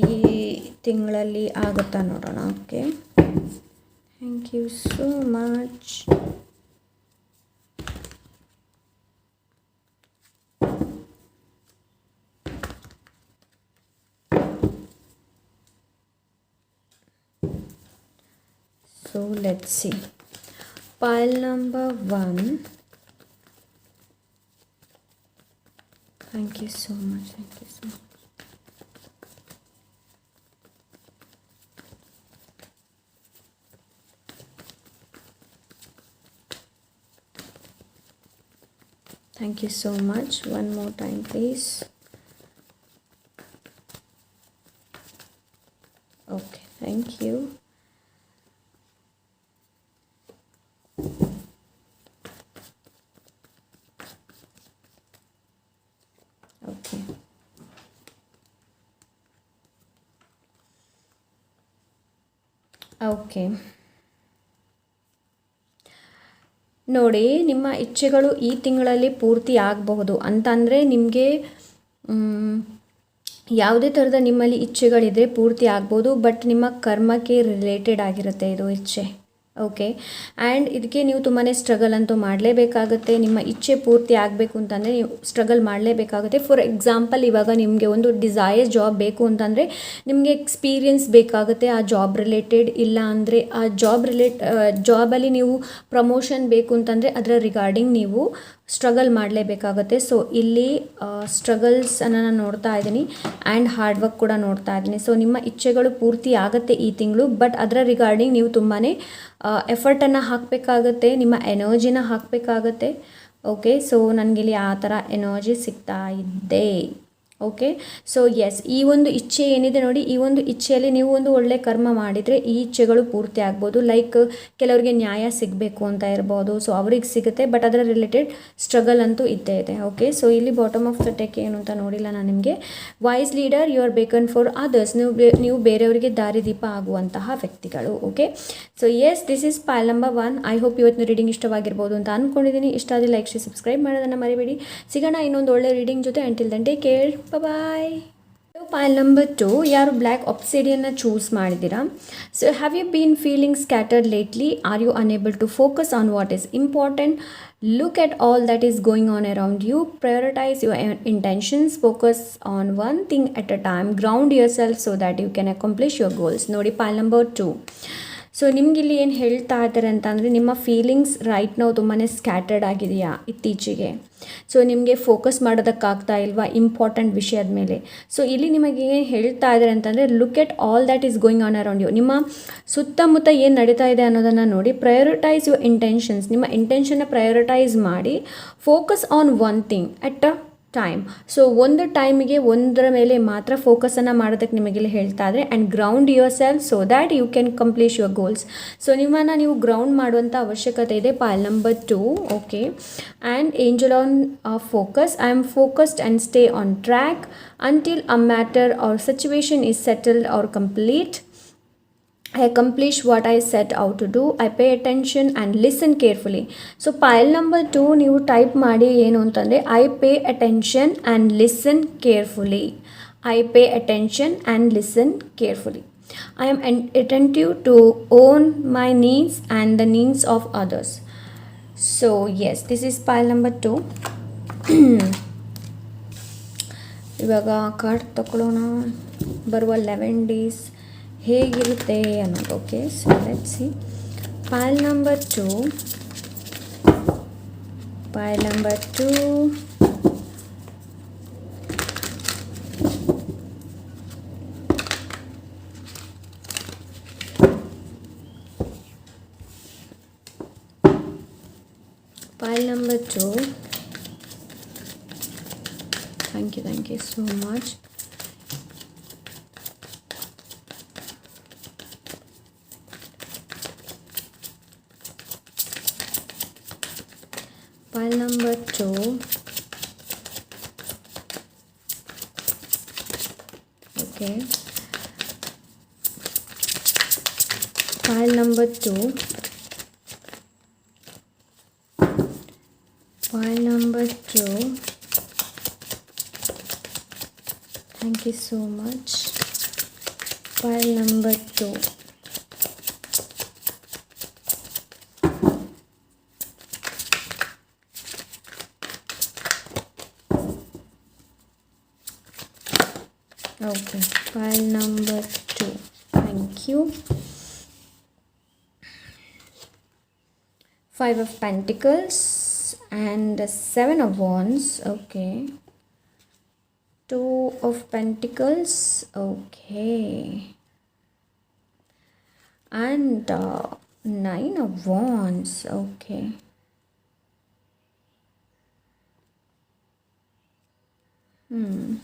ತಿಂಗಳಲ್ಲಿ ಆಗುತ್ತಾ ನೋಡೋಣ okay thank you so much So let's see. Pile number one. Thank you so much. Thank you so much. Thank you so much. One more time, please. Okay, thank you. Okay. ನೋಡಿ, ನಿಮ್ಮ ಇಚ್ಛೆಗಳು ಈ ತಿಂಗಳಲ್ಲಿ ಪೂರ್ತಿ ಆಗಬಹುದು. ಅಂತಂದರೆ ನಿಮಗೆ ಯಾವುದೇ ಥರದ ನಿಮ್ಮಲ್ಲಿ ಇಚ್ಛೆಗಳಿದೆ ಪೂರ್ತಿ ಆಗ್ಬೋದು ಬಟ್ ನಿಮ್ಮ ಕರ್ಮಕ್ಕೆ ರಿಲೇಟೆಡ್ ಆಗಿರುತ್ತೆ ಇದು ಇಚ್ಛೆ. ಓಕೆ ಆ್ಯಂಡ್ ಇದಕ್ಕೆ ನೀವು ತುಂಬಾ ಸ್ಟ್ರಗಲ್ ಅಂತೂ ಮಾಡಲೇಬೇಕಾಗುತ್ತೆ. ನಿಮ್ಮ ಇಚ್ಛೆ ಪೂರ್ತಿ ಆಗಬೇಕು ಅಂತಂದರೆ ನೀವು ಸ್ಟ್ರಗಲ್ ಮಾಡಲೇಬೇಕಾಗುತ್ತೆ. ಫಾರ್ ಎಕ್ಸಾಂಪಲ್ ಇವಾಗ ನಿಮಗೆ ಒಂದು ಡಿಸೈರ್ ಜಾಬ್ ಬೇಕು ಅಂತಂದರೆ ನಿಮಗೆ ಎಕ್ಸ್ಪೀರಿಯನ್ಸ್ ಬೇಕಾಗುತ್ತೆ ಆ ಜಾಬ್ ರಿಲೇಟೆಡ್ ಇಲ್ಲ ಅಂದರೆ ಆ ಜಾಬ್ ರಿಲೇಟ್ ಜಾಬಲ್ಲಿ ನೀವು ಪ್ರಮೋಷನ್ ಬೇಕು ಅಂತಂದರೆ ಅದರ ರಿಗಾರ್ಡಿಂಗ್ ನೀವು ಸ್ಟ್ರಗಲ್ ಮಾಡಲೇಬೇಕಾಗುತ್ತೆ. ಸೊ ಇಲ್ಲಿ ಸ್ಟ್ರಗಲ್ಸನ್ನು ನಾನು ನೋಡ್ತಾ ಇದ್ದೀನಿ ಆ್ಯಂಡ್ ಹಾರ್ಡ್ ವರ್ಕ್ ಕೂಡ ನೋಡ್ತಾ ಇದ್ದೀನಿ. ಸೊ ನಿಮ್ಮ ಇಚ್ಛೆಗಳು ಪೂರ್ತಿ ಆಗುತ್ತೆ ಈ ತಿಂಗಳು ಬಟ್ ಅದರ ರಿಗಾರ್ಡಿಂಗ್ ನೀವು ತುಂಬಾ ಎಫರ್ಟನ್ನು ಹಾಕಬೇಕಾಗತ್ತೆ, ನಿಮ್ಮ ಎನರ್ಜಿನ ಹಾಕಬೇಕಾಗತ್ತೆ. ಓಕೆ ಸೊ ನನಗಿಲ್ಲಿ ಆ ಥರ ಎನರ್ಜಿ ಸಿಗ್ತಾ ಇದ್ದೆ ಓಕೆ ಸೊ ಎಸ್ ಈ ಒಂದು ಇಚ್ಛೆ ಏನಿದೆ ನೋಡಿ, ಈ ಒಂದು ಇಚ್ಛೆಯಲ್ಲಿ ನೀವು ಒಂದು ಒಳ್ಳೆ ಕರ್ಮ ಮಾಡಿದರೆ ಈ ಇಚ್ಛೆಗಳು ಪೂರ್ತಿ ಆಗ್ಬೋದು. ಲೈಕ್ ಕೆಲವರಿಗೆ ನ್ಯಾಯ ಸಿಗಬೇಕು ಅಂತ ಇರ್ಬೋದು. ಸೊ ಅವ್ರಿಗೆ ಸಿಗುತ್ತೆ ಬಟ್ ಅದರ ರಿಲೇಟೆಡ್ ಸ್ಟ್ರಗಲ್ ಅಂತೂ ಇದ್ದೇ ಇದೆ. ಓಕೆ ಸೊ ಇಲ್ಲಿ ಬಾಟಮ್ ಆಫ್ ದ ಟೆಕ್ ಏನು ಅಂತ ನೋಡಿಲ್ಲ ನಾನು ನಿಮಗೆ. Wise leader you are beacon for others ನೀವು ನೀವು ಬೇರೆಯವರಿಗೆ ದಾರಿದೀಪ ಆಗುವಂತಹ ವ್ಯಕ್ತಿಗಳು. Okay so yes this is pile number one I hope ಇವತ್ತಿನ ರೀಡಿಂಗ್ ಇಷ್ಟವಾಗಿರ್ಬೋದು ಅಂತ ಅಂದ್ಕೊಂಡಿದ್ದೀನಿ ಇಷ್ಟ ಆದರೆ ಲೈಕ್ ಶೇರ್ ಸಬ್ಸ್ಕ್ರೈಬ್ ಮಾಡೋದನ್ನು ಮರಿಬೇಡಿ. ಸಿಗೋಣ ಇನ್ನೊಂದು ಒಳ್ಳೆ ರೀಡಿಂಗ್ ಜೊತೆ. Until then take care bye Payal number to ಯಾರು ಬ್ಲ್ಯಾಕ್ ಆಪ್ಸಿಡಿಯನ್ನ ಚೂಸ್ ಮಾಡಿದ್ದೀರಾ so have you been feeling scattered lately are you unable to focus on what is important look at all that is going on around you prioritise your intentions focus on one thing at a time ground yourself so that you can accomplish your goals ನೋಡಿ Payal number to so ನಿಮಗಿಲ್ಲಿ ಏನು ಹೇಳ್ತಾ ಇದ್ದಾರೆ ಅಂತಂದರೆ, ನಿಮ್ಮ feelings right ನಾವು ತುಂಬಾ scattered ಆಗಿದೆಯಾ ಇತ್ತೀಚೆಗೆ? ಸೊ ನಿಮಗೆ ಫೋಕಸ್ ಮಾಡೋದಕ್ಕಾಗ್ತಾ ಇಲ್ವಾ ಇಂಪಾರ್ಟೆಂಟ್ ವಿಷಯದ ಮೇಲೆ? ಸೊ ಇಲ್ಲಿ ನಿಮಗೆ ಏನು ಹೇಳ್ತಾ ಇದ್ದಾರೆ ಅಂತಂದರೆ look at all that is going on around you ನಿಮ್ಮ ಸುತ್ತಮುತ್ತ ಏನು ನಡೀತಾ ಇದೆ ಅನ್ನೋದನ್ನು ನೋಡಿ ಪ್ರಯೋರಿಟೈಸ್ ಯುವರ್ ಇಂಟೆನ್ಷನ್ಸ್ ನಿಮ್ಮ ಇಂಟೆನ್ಷನ್ನ ಪ್ರಯೋರಿಟೈಸ್ ಮಾಡಿ focus on one thing at a time so ಒಂದು ಟೈಮಿಗೆ ಒಂದರ ಮೇಲೆ ಮಾತ್ರ ಫೋಕಸನ್ನು ಮಾಡೋದಕ್ಕೆ ನಿಮಗೆಲ್ಲ ಹೇಳ್ತಾ ಇದ್ರೆ and ground yourself so that you can complete your goals so ನಿಮ್ಮನ್ನು ನೀವು ಗ್ರೌಂಡ್ ಮಾಡುವಂಥ ಅವಶ್ಯಕತೆ ಇದೆ. Pile number two okay and angel on focus I am focused and stay on track until a matter or situation is settled or complete I accomplish what I set out to do. I pay attention and listen carefully. So pile number two ನೀವು type ಮಾಡಿ ಏನು ಅಂತಂದರೆ I pay attention and listen carefully I pay attention and listen carefully I am attentive to own my needs and the needs of others so yes this is pile number two ಇವಾಗ card ತಗೊಳ್ಳೋಣ ಬರುವ eleven days ಹೇಗಿರುತ್ತೆ ಅನ್ನೋದು okay so let see pile number two pile number two pile number two thank you thank you so much file number 2 okay. File number 2 file number 2 thank you so much. File number 2 Five of Pentacles and Seven of Wands. Okay. Two of Pentacles. Okay. And uh, Nine of Wands. Okay. Hmm.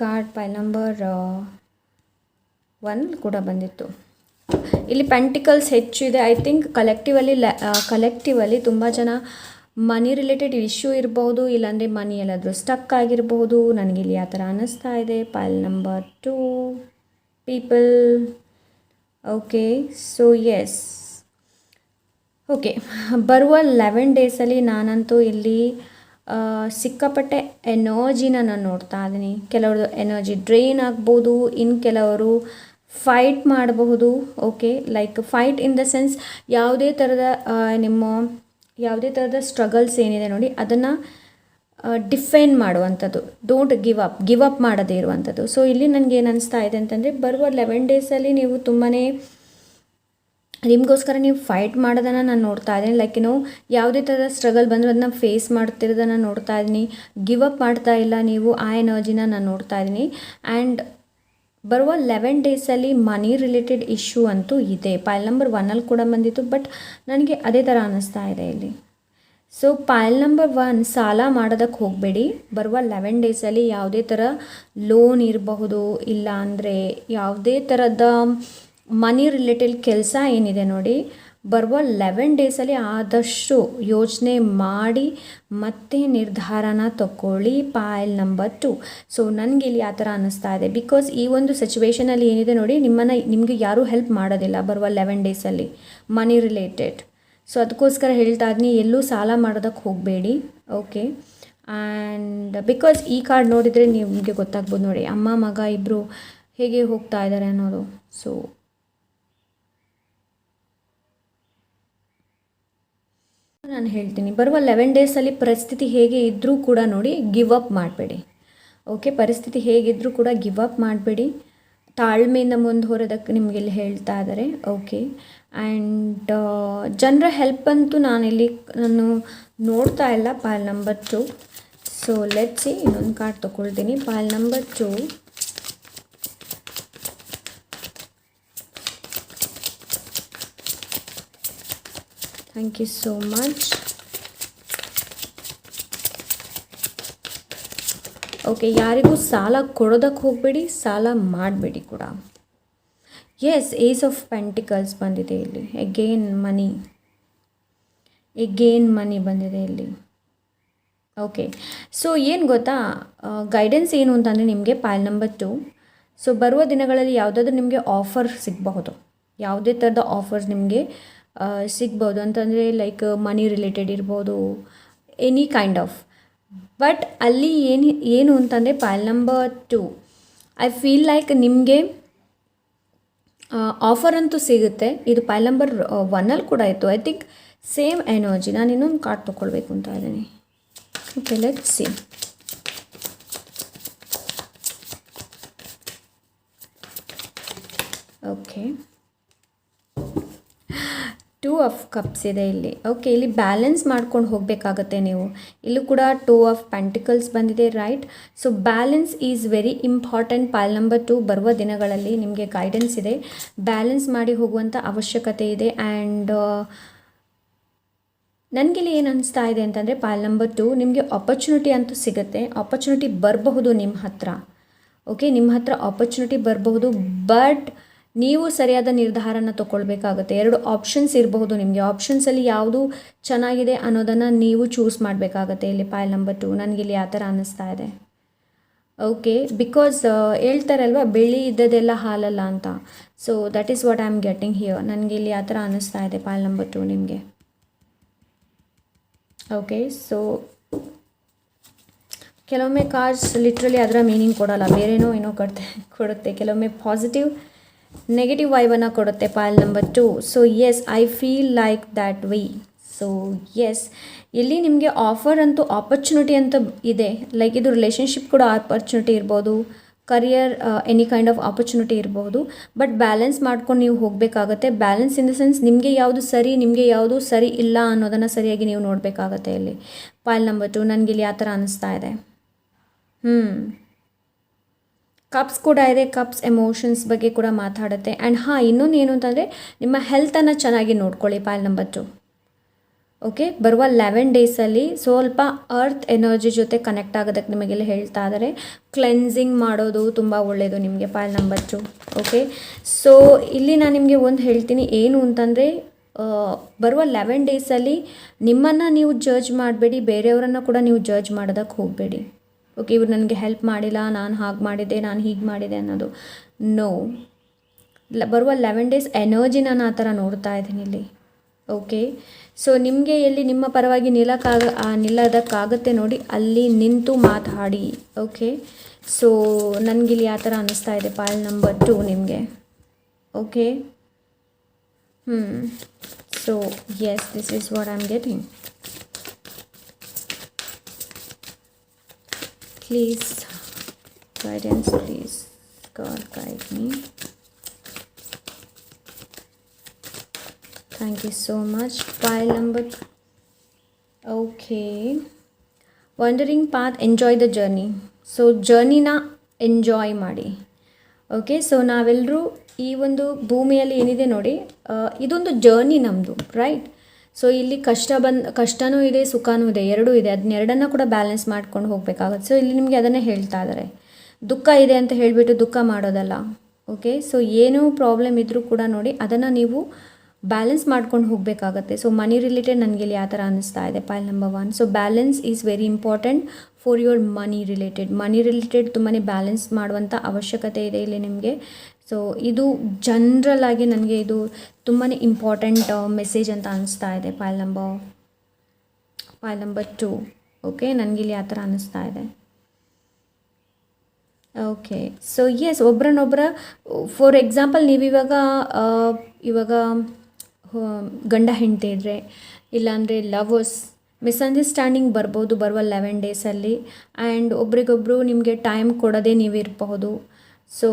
Card pile number one ಕೂಡ ಬಂದಿತ್ತು. ಇಲ್ಲಿ pentacles ಹೆಚ್ಚಿದೆ I think ಕಲೆಕ್ಟಿವಲ್ಲಿ ಕಲೆಕ್ಟಿವಲ್ಲಿ ತುಂಬ ಜನ ಮನಿ related issue ಇರ್ಬೋದು, ಇಲ್ಲಾಂದರೆ ಮನಿ ಎಲ್ಲಾದರೂ stuck ಆಗಿರ್ಬೋದು. ನನಗೆ ಇಲ್ಲಿ ಆ ಥರ ಅನ್ನಿಸ್ತಾ ಇದೆ. Pile number two people okay so yes okay ಬರುವ ಲೆವೆನ್ ಡೇಸಲ್ಲಿ ನಾನಂತೂ ಇಲ್ಲಿ ಸಿಕ್ಕಾಪಟ್ಟೆ ಎನರ್ಜಿನ ನಾನು ನೋಡ್ತಾ ಇದ್ದೀನಿ. ಕೆಲವ್ರದ್ದು ಎನರ್ಜಿ ಡ್ರೈನ್ ಆಗ್ಬೋದು ಇನ್ನು ಕೆಲವರು ಫೈಟ್ ಮಾಡಬಹುದು okay like fight in the sense ಯಾವುದೇ ಥರದ ನಿಮ್ಮ ಯಾವುದೇ ಥರದ ಸ್ಟ್ರಗಲ್ಸ್ ಏನಿದೆ ನೋಡಿ, ಅದನ್ನು ಡಿಫೆಂಡ್ ಮಾಡುವಂಥದ್ದು. Don't give up give up ಮಾಡದೇ ಇರುವಂಥದ್ದು. ಸೊ ಇಲ್ಲಿ ನನಗೆ ಏನು ಅನಿಸ್ತಾ ಇದೆ ಅಂತಂದರೆ, ಬರುವ ಲೆವೆನ್ ಡೇಸಲ್ಲಿ ನೀವು ತುಂಬಾ ನಿಮಗೋಸ್ಕರ ನೀವು ಫೈಟ್ ಮಾಡೋದನ್ನು ನಾನು ನೋಡ್ತಾ ಇದ್ದೀನಿ. ಲೈಕ್ ಏನೋ ಯಾವುದೇ ಥರದ ಸ್ಟ್ರಗಲ್ ಬಂದರೂ ಅದನ್ನ ಫೇಸ್ ಮಾಡ್ತಿರೋದನ್ನು ನೋಡ್ತಾ ಇದ್ದೀನಿ. ಗಿವ್ ಅಪ್ ಮಾಡ್ತಾ ಇಲ್ಲ ನೀವು, ಆ ಎನರ್ಜಿನ ನಾನು ನೋಡ್ತಾ ಇದ್ದೀನಿ. ಆ್ಯಂಡ್ ಬರುವ ಲೆವೆನ್ ಡೇಸಲ್ಲಿ ಮನಿ ರಿಲೇಟೆಡ್ ಇಶ್ಯೂ ಅಂತೂ ಇದೆ. ಪೈಲ್ ನಂಬರ್ ಒನ್ನಲ್ಲಿ ಕೂಡ ಬಂದಿತ್ತು ಬಟ್ ನನಗೆ ಅದೇ ಥರ ಅನ್ನಿಸ್ತಾ ಇದೆ ಇಲ್ಲಿ. ಸೊ ಪೈಲ್ ನಂಬರ್ ಒನ್ ಸಾಲ ಮಾಡೋದಕ್ಕೆ ಹೋಗಬೇಡಿ. ಬರುವ ಲೆವೆನ್ ಡೇಸಲ್ಲಿ ಯಾವುದೇ ಥರ ಲೋನ್ ಇರಬಹುದು, ಇಲ್ಲ ಅಂದರೆ ಯಾವುದೇ ಥರದ ಮನಿ ರಿಲೇಟೆಡ್ ಕೆಲಸ ಏನಿದೆ ನೋಡಿ, ಬರುವ ಲೆವೆನ್ ಡೇಸಲ್ಲಿ ಆದಷ್ಟು ಯೋಚನೆ ಮಾಡಿ, ಮತ್ತೆ ನಿರ್ಧಾರನ ತಗೊಳ್ಳಿ ಪಾಯಲ್ ನಂಬರ್ ಟು ಸೊ ನನಗೆ ಇಲ್ಲಿ ಆ ಥರ ಅನ್ನಿಸ್ತಾ ಇದೆ. ಬಿಕಾಸ್ ಈ ಒಂದು ಸಿಚುವೇಷನಲ್ಲಿ ಏನಿದೆ ನೋಡಿ, ನಿಮ್ಮನ್ನು, ನಿಮಗೆ ಯಾರೂ ಹೆಲ್ಪ್ ಮಾಡೋದಿಲ್ಲ ಬರುವ ಲೆವೆನ್ ಡೇಸಲ್ಲಿ ಮನಿ ರಿಲೇಟೆಡ್ ಸೊ ಅದಕ್ಕೋಸ್ಕರ ಹೇಳ್ತಾ ಇದ್ದೀನಿ ಎಲ್ಲೂ ಸಾಲ ಮಾಡೋದಕ್ಕೆ ಹೋಗಬೇಡಿ. ಓಕೆ ಆ್ಯಂಡ್ ಬಿಕಾಸ್ ಈ ಕಾರ್ಡ್ ನೋಡಿದರೆ ನಿಮಗೆ ಗೊತ್ತಾಗ್ಬೋದು ನೋಡಿ, ಅಮ್ಮ, ಮಗ ಇಬ್ಬರು ಹೇಗೆ ಹೋಗ್ತಾ ಇದ್ದಾರೆ ಅನ್ನೋದು. ಸೊ ನಾನು ಹೇಳ್ತೀನಿ. ಬರುವ ಲೆವೆನ್ ಡೇಸಲ್ಲಿ ಪರಿಸ್ಥಿತಿ ಹೇಗೆ ಇದ್ದರೂ ಕೂಡ ನೋಡಿ ಗಿವ್ ಅಪ್ ಮಾಡಬೇಡಿ. ಓಕೆ ಪರಿಸ್ಥಿತಿ ಹೇಗಿದ್ದರೂ ಕೂಡ ಗಿವ್ ಅಪ್ ಮಾಡಬೇಡಿ. ತಾಳ್ಮೆಯಿಂದ ಮುಂದುವರೋದಕ್ಕೆ ನಿಮಗೆ ಇಲ್ಲಿ ಹೇಳ್ತಾ ಇದ್ದಾರೆ. ಓಕೆ ಆ್ಯಂಡ್ ಜನರ ಹೆಲ್ಪ್ ಅಂತೂ ನಾನಿಲ್ಲಿ ನಾನು ನೋಡ್ತಾ ಇಲ್ಲ pile number two so let's see ಇನ್ನೊಂದು ಕಾರ್ಡ್ ತೊಗೊಳ್ತೀನಿ. Pile number two thank you so much okay ಯಾರಿಗೂ ಸಾಲ ಕೊಡೋದಕ್ಕೆ ಹೋಗಬೇಡಿ, ಸಾಲ ಮಾಡಬೇಡಿ ಕೂಡ. ಎಸ್ ಏಸ್ ಆಫ್ ಪೆಂಟಿಕಲ್ಸ್ ಬಂದಿದೆ ಇಲ್ಲಿ. ಎಗೇನ್ ಮನಿ ಎಗೇನ್ ಮನಿ ಬಂದಿದೆ ಇಲ್ಲಿ. ಓಕೆ ಸೊ ಏನು ಗೊತ್ತಾ? ಗೈಡೆನ್ಸ್ ಏನು ಅಂತಂದರೆ ನಿಮಗೆ ಪಾಲ್ ನಂಬರ್ ಟು ಸೊ ಬರುವ ದಿನಗಳಲ್ಲಿ ಯಾವುದಾದ್ರೂ ನಿಮಗೆ ಆಫರ್ ಸಿಗಬಹುದು. ಯಾವುದೇ ಥರದ ಆಫರ್ಸ್ ನಿಮಗೆ ಸಿಗ್ಬೋದು. ಅಂತಂದರೆ ಲೈಕ್ ಮನಿ ರಿಲೇಟೆಡ್ ಇರ್ಬೋದು. ಎನಿ ಕೈಂಡ್ ಆಫ್ ಬಟ್ ಅಲ್ಲಿ ಏನು ಏನು ಅಂತಂದರೆ pile number two I feel like ನಿಮಗೆ ಆಫರ್ ಅಂತೂ ಸಿಗುತ್ತೆ. ಇದು ಪೈಲ್ ನಂಬರ್ ಒನ್ನಲ್ಲಿ ಕೂಡ ಇತ್ತು. ಐ ಥಿಂಕ್ ಸೇಮ್ ಎನರ್ಜಿ ನಾನು ಇನ್ನೊಂದು ಕಾರ್ಡ್ ತೊಗೊಳ್ಬೇಕು ಅಂತ ಇದ್ದೀನಿ. Okay let see okay two of cups ಇದೆ ಇಲ್ಲಿ. ಓಕೆ ಇಲ್ಲಿ ಬ್ಯಾಲೆನ್ಸ್ ಮಾಡ್ಕೊಂಡು ಹೋಗಬೇಕಾಗತ್ತೆ ನೀವು. ಇಲ್ಲೂ ಕೂಡ ಟೂ ಆಫ್ ಪ್ಯಾಂಟಿಕಲ್ಸ್ ಬಂದಿದೆ right so balance is very important pile number two ಬರುವ ದಿನಗಳಲ್ಲಿ ನಿಮಗೆ ಗೈಡೆನ್ಸ್ ಇದೆ. ಬ್ಯಾಲೆನ್ಸ್ ಮಾಡಿ ಹೋಗುವಂಥ ಅವಶ್ಯಕತೆ ಇದೆ. ಆ್ಯಂಡ್ ನನಗಿಲ್ಲಿ ಏನು ಅನಿಸ್ತಾ ಇದೆ ಅಂತಂದರೆ ಪಾಲ್ ನಂಬರ್ ಟು ನಿಮಗೆ ಆಪರ್ಚುನಿಟಿ ಅಂತೂ ಸಿಗುತ್ತೆ. ಆಪರ್ಚುನಿಟಿ ಬರಬಹುದು ನಿಮ್ಮ ಹತ್ರ. ಓಕೆ ನಿಮ್ಮ ಹತ್ರ ಆಪರ್ಚುನಿಟಿ ಬರಬಹುದು ಬಟ್ ನೀವು ಸರಿಯಾದ ನಿರ್ಧಾರನ ತಗೊಳ್ಬೇಕಾಗುತ್ತೆ. ಎರಡು ಆಪ್ಷನ್ಸ್ ಇರಬಹುದು. ನಿಮಗೆ ಆಪ್ಷನ್ಸಲ್ಲಿ ಯಾವುದು ಚೆನ್ನಾಗಿದೆ ಅನ್ನೋದನ್ನು ನೀವು ಚೂಸ್ ಮಾಡಬೇಕಾಗತ್ತೆ ಇಲ್ಲಿ ಪಾಯಲ್ ನಂಬರ್ ಟು ನನಗಿಲ್ಲಿ ಆ ಥರ ಅನ್ನಿಸ್ತಾ ಇದೆ. ಓಕೆ ಬಿಕಾಸ್ ಹೇಳ್ತಾರಲ್ವ ಬೆಳಿ ಇದ್ದದೆಲ್ಲ ಹಾಲಲ್ಲ ಅಂತ. So that is what I am getting here ನನಗೆ ಇಲ್ಲಿ ಆ ಥರ ಅನ್ನಿಸ್ತಾ ಇದೆ ಪಾಯಲ್ ನಂಬರ್ ಟು ನಿಮಗೆ. ಓಕೆ ಸೊ ಕೆಲವೊಮ್ಮೆ ಕಾರ್ಡ್ಸ್ ಲಿಟ್ರಲಿ ಅದರ ಮೀನಿಂಗ್ ಕೊಡಲ್ಲ. ಬೇರೆನೋ ಏನೋ ಕೊಡ್ತೆ, ಕೊಡುತ್ತೆ. ಕೆಲವೊಮ್ಮೆ ಪಾಸಿಟಿವ್ ನೆಗೆಟಿವ್ ವೈಬನ್ನು ಕೊಡುತ್ತೆ pile number two so yes I feel like that why so yes ಇಲ್ಲಿ ನಿಮಗೆ ಆಫರ್ ಅಂತೂ ಆಪರ್ಚುನಿಟಿ ಅಂತ ಇದೆ. ಲೈಕ್ ಇದು ರಿಲೇಷನ್ಶಿಪ್ ಕೂಡ ಆಪರ್ಚುನಿಟಿ ಇರ್ಬೋದು. Career any kind of opportunity ಇರ್ಬೋದು. ಬಟ್ ಬ್ಯಾಲೆನ್ಸ್ ಮಾಡ್ಕೊಂಡು ನೀವು ಹೋಗಬೇಕಾಗತ್ತೆ. ಬ್ಯಾಲೆನ್ಸ್ ಇನ್ ದ ಸೆನ್ಸ್ ನಿಮಗೆ ಯಾವುದು ಸರಿ, ನಿಮಗೆ ಯಾವುದು ಸರಿ ಇಲ್ಲ ಅನ್ನೋದನ್ನು ಸರಿಯಾಗಿ ನೀವು ನೋಡಬೇಕಾಗತ್ತೆ ಇಲ್ಲಿ. ಪಾಯಲ್ ನಂಬರ್ ಟು ನನಗೆ ಇಲ್ಲಿ ಆ ಥರ ಅನ್ನಿಸ್ತಾ ಇದೆ. ಹ್ಞೂ ಕಪ್ಸ್ ಕೂಡ ಇದೆ ಕಪ್ಸ್ ಎಮೋಷನ್ಸ್ ಬಗ್ಗೆ ಕೂಡ ಮಾತಾಡುತ್ತೆ. ಆ್ಯಂಡ್ ಹಾಂ, ಇನ್ನೊಂದು ಏನು ಅಂತಂದರೆ, ನಿಮ್ಮ ಹೆಲ್ತನ್ನು ಚೆನ್ನಾಗಿ ನೋಡ್ಕೊಳ್ಳಿ ಪಾಯಲ್ ನಂಬರ್ ಟು ಓಕೆ ಬರುವ ಲೆವೆನ್ ಡೇಸಲ್ಲಿ ಸ್ವಲ್ಪ ಅರ್ತ್ ಎನರ್ಜಿ ಜೊತೆ ಕನೆಕ್ಟ್ ಆಗೋದಕ್ಕೆ ನಿಮಗೆಲ್ಲ ಹೇಳ್ತಾ ಇದ್ದಾರೆ ಕ್ಲೆನ್ಸಿಂಗ್ ಮಾಡೋದು ತುಂಬ ಒಳ್ಳೆಯದು ನಿಮಗೆ pile number two okay so ಇಲ್ಲಿ ನಾನು ನಿಮಗೆ ಒಂದು ಹೇಳ್ತೀನಿ, ಏನು ಅಂತಂದರೆ ಬರುವ ಲೆವೆನ್ ಡೇಸಲ್ಲಿ ನಿಮ್ಮನ್ನು ನೀವು ಜಡ್ಜ್ ಮಾಡಬೇಡಿ, ಬೇರೆಯವರನ್ನು ಕೂಡ ನೀವು ಜಡ್ಜ್ ಮಾಡೋದಕ್ಕೆ ಹೋಗಬೇಡಿ. ಓಕೆ, ಇವ್ರು ನನಗೆ ಹೆಲ್ಪ್ ಮಾಡಿಲ್ಲ, ನಾನು ಹಾಗೆ ಮಾಡಿದೆ ನಾನು ಹೀಗೆ ಮಾಡಿದೆ ಅನ್ನೋದು. ನೋ ಬರುವ ಲೆವೆನ್ ಡೇಸ್ ಎನರ್ಜಿ ನಾನು ಆ ಥರ ನೋಡ್ತಾ ಇದ್ದೀನಿ ಇಲ್ಲಿ. ಓಕೆ ಸೊ ನಿಮಗೆ ಎಲ್ಲಿ ನಿಮ್ಮ ಪರವಾಗಿ ನಿಲ್ಲಕ್ಕಾಗ ನಿಲ್ಲೋದಕ್ಕಾಗುತ್ತೆ ನೋಡಿ, ಅಲ್ಲಿ ನಿಂತು ಮಾತಾಡಿ. ಓಕೆ ಸೊ ನನಗಿಲ್ಲಿ ಆ ಥರ ಅನ್ನಿಸ್ತಾ ಇದೆ ಪಾಲ್ ನಂಬರ್ ಟು ನಿಮಗೆ. Okay hmm so yes this is what I am getting please guidance please God guide me. Thank you so much pile number okay wandering path enjoy the journey so ಜರ್ನಿನ enjoy ಮಾಡಿ. Okay so ನಾವೆಲ್ಲರೂ ಈ ಒಂದು ಭೂಮಿಯಲ್ಲಿ ಏನಿದೆ ನೋಡಿ ಇದೊಂದು journey ನಮ್ಮದು right so ಇಲ್ಲಿ ಕಷ್ಟ ಬಂದು, ಕಷ್ಟನೂ ಇದೆ, ಸುಖನೂ ಇದೆ, ಎರಡೂ ಇದೆ. ಅದನ್ನೆರಡನ್ನ ಕೂಡ ಬ್ಯಾಲೆನ್ಸ್ ಮಾಡ್ಕೊಂಡು ಹೋಗಬೇಕಾಗುತ್ತೆ. ಸೊ ಇಲ್ಲಿ ನಿಮಗೆ ಅದನ್ನೇ ಹೇಳ್ತಾ ಇದ್ದಾರೆ ದುಃಖ ಇದೆ ಅಂತ ಹೇಳಿಬಿಟ್ಟು ದುಃಖ ಮಾಡೋದಲ್ಲ. ಓಕೆ ಸೊ ಏನೂ ಪ್ರಾಬ್ಲಮ್ ಇದ್ದರೂ ಕೂಡ ನೋಡಿ ಅದನ್ನು ನೀವು ಬ್ಯಾಲೆನ್ಸ್ ಮಾಡ್ಕೊಂಡು ಹೋಗಬೇಕಾಗತ್ತೆ. ಸೊ ಮನಿ ರಿಲೇಟೆಡ್ ನನಗೆ ಇಲ್ಲಿ ಯಾವ ಥರ ಅನ್ನಿಸ್ತಾ ಇದೆ? Pile number one so balance is very important for your money related money related ತುಂಬಾ ಬ್ಯಾಲೆನ್ಸ್ ಮಾಡುವಂಥ ಅವಶ್ಯಕತೆ ಇದೆ ಇಲ್ಲಿ ನಿಮಗೆ. ಸೊ ಇದು ಜನ್ರಲ್ ಆಗಿ ನನಗೆ ಇದು ತುಂಬಾ ಇಂಪಾರ್ಟೆಂಟ್ ಮೆಸೇಜ್ ಅಂತ ಅನಿಸ್ತಾ ಇದೆ. Pile number pile number two okay ನನಗಿಲ್ಲಿ ಆ ಥರ ಅನ್ನಿಸ್ತಾ ಇದೆ. ಓಕೆ ಸೊ ಎಸ್ ಒಬ್ರನ್ನೊಬ್ಬರ ಫಾರ್ ಎಕ್ಸಾಂಪಲ್ ನೀವಿವಾಗ ಇವಾಗ ಗಂಡ ಹೆಂಡತಿ ಇದ್ದರೆ ಇಲ್ಲಾಂದರೆ ಲವರ್ಸ್ ಮಿಸ್ಅಂಡರ್ಸ್ಟ್ಯಾಂಡಿಂಗ್ ಬರ್ಬೋದು, ಬರುವ ಲೆವೆನ್ ಡೇಸಲ್ಲಿ ಆ್ಯಂಡ್ ಒಬ್ರಿಗೊಬ್ಬರು ನಿಮಗೆ ಟೈಮ್ ಕೊಡೋದೇ ನೀವಿರಬಹುದು ಸೊ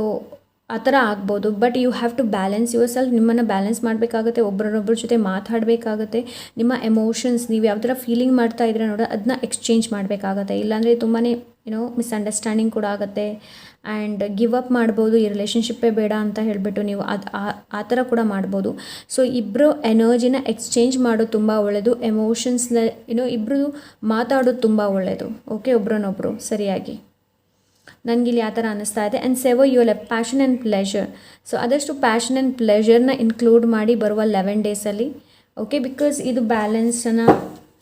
ಆ ಥರ ಆಗ್ಬೋದು. But you have to balance yourself ನಿಮ್ಮನ್ನು ಬ್ಯಾಲೆನ್ಸ್ ಮಾಡಬೇಕಾಗುತ್ತೆ ಒಬ್ಬರನ್ನೊಬ್ಬರ ಜೊತೆ ಮಾತಾಡಬೇಕಾಗುತ್ತೆ. ನಿಮ್ಮ ಎಮೋಷನ್ಸ್ ನೀವು ಯಾವ ಥರ ಫೀಲಿಂಗ್ ಮಾಡ್ತಾ ಇದ್ರೆ ನೋಡೋ ಅದನ್ನ ಎಕ್ಸ್ಚೇಂಜ್ ಮಾಡಬೇಕಾಗತ್ತೆ. ಇಲ್ಲಾಂದರೆ ತುಂಬಾ ಏನೋ ಮಿಸ್ಅಂಡರ್ಸ್ಟ್ಯಾಂಡಿಂಗ್ ಕೂಡ ಆಗುತ್ತೆ. ಆ್ಯಂಡ್ ಗಿವ್ ಅಪ್ ಮಾಡ್ಬೋದು, ಈ ರಿಲೇಷನ್ಶಿಪ್ಪೇ ಬೇಡ ಅಂತ ಹೇಳಿಬಿಟ್ಟು ನೀವು ಅದು ಆ ಥರ ಕೂಡ ಮಾಡ್ಬೋದು. ಸೊ ಇಬ್ಬರು ಎನರ್ಜಿನ ಎಕ್ಸ್ಚೇಂಜ್ ಮಾಡೋದು ತುಂಬ ಒಳ್ಳೆಯದು ಎಮೋಷನ್ಸ್ನ ಏನೋ ಇಬ್ಬರು ಮಾತಾಡೋದು ತುಂಬ ಒಳ್ಳೆಯದು ಓಕೆ ಒಬ್ರನ್ನೊಬ್ಬರು ಸರಿಯಾಗಿ. ನನಗಿಲ್ಲಿ ಆ ಥರ ಅನ್ನಿಸ್ತಾ ಇದೆ. ಆ್ಯಂಡ್ ಸೆವೋ ಯುವ ಲೆ ಪ್ಯಾಷನ್ ಆ್ಯಂಡ್ ಪ್ಲೆಷರ್ ಸೊ ಆದಷ್ಟು ಪ್ಯಾಷನ್ ಆ್ಯಂಡ್ ಪ್ಲೆಷರ್ನ ಇನ್ಕ್ಲೂಡ್ ಮಾಡಿ ಬರುವ ಲೆವೆನ್ ಡೇಸಲ್ಲಿ ಓಕೆ ಬಿಕಾಸ್ ಇದು ಬ್ಯಾಲೆನ್ಸನ್ನು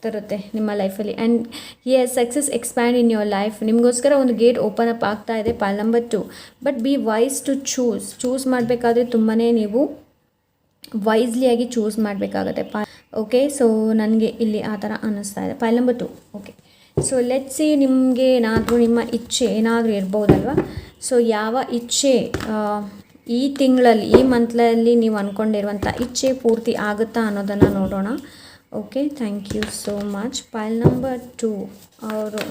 ತರುತ್ತೆ ನಿಮ್ಮ ಲೈಫಲ್ಲಿ and yes success expand in your life ನಿಮಗೋಸ್ಕರ ಒಂದು ಗೇಟ್ ಓಪನ್ ಅಪ್ ಆಗ್ತಾ ಇದೆ, pile number two but be wise to choose choose ಮಾಡಬೇಕಾದ್ರೆ ತುಂಬಾ ನೀವು ವೈಸ್ಲಿಯಾಗಿ ಚೂಸ್ ಮಾಡಬೇಕಾಗತ್ತೆ. ಪಾ ಓಕೆ ಸೊ ನನಗೆ ಇಲ್ಲಿ ಆ ಥರ ಅನ್ನಿಸ್ತಾ ಇದೆ. Pile number two okay so let's see ನಿಮಗೆ ಏನಾದರೂ ನಿಮ್ಮ ಇಚ್ಛೆ ಏನಾದರೂ ಇರ್ಬೋದಲ್ವ? ಸೊ ಯಾವ ಇಚ್ಛೆ ಈ ತಿಂಗಳಲ್ಲಿ ಈ ಮಂತ್ಲಲ್ಲಿ ನೀವು ಅಂದ್ಕೊಂಡಿರುವಂಥ ಇಚ್ಛೆ ಪೂರ್ತಿ ಆಗುತ್ತಾ ಅನ್ನೋದನ್ನು ನೋಡೋಣ. Okay thank you so much pile number two ಅವರು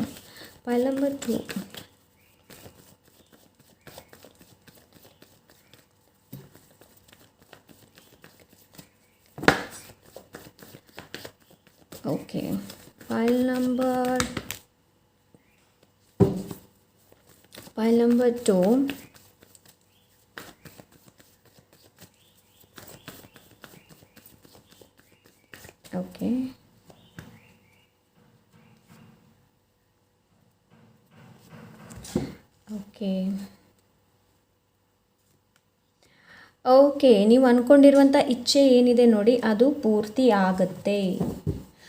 pile number two Okay, pile number pile number two. Okay. Okay. Okay, ನೀವು ಅಂದ್ಕೊಂಡಿರುವಂಥ ಇಚ್ಛೆ ಏನಿದೆ ನೋಡಿ, ಅದು ಪೂರ್ತಿ ಆಗುತ್ತೆ.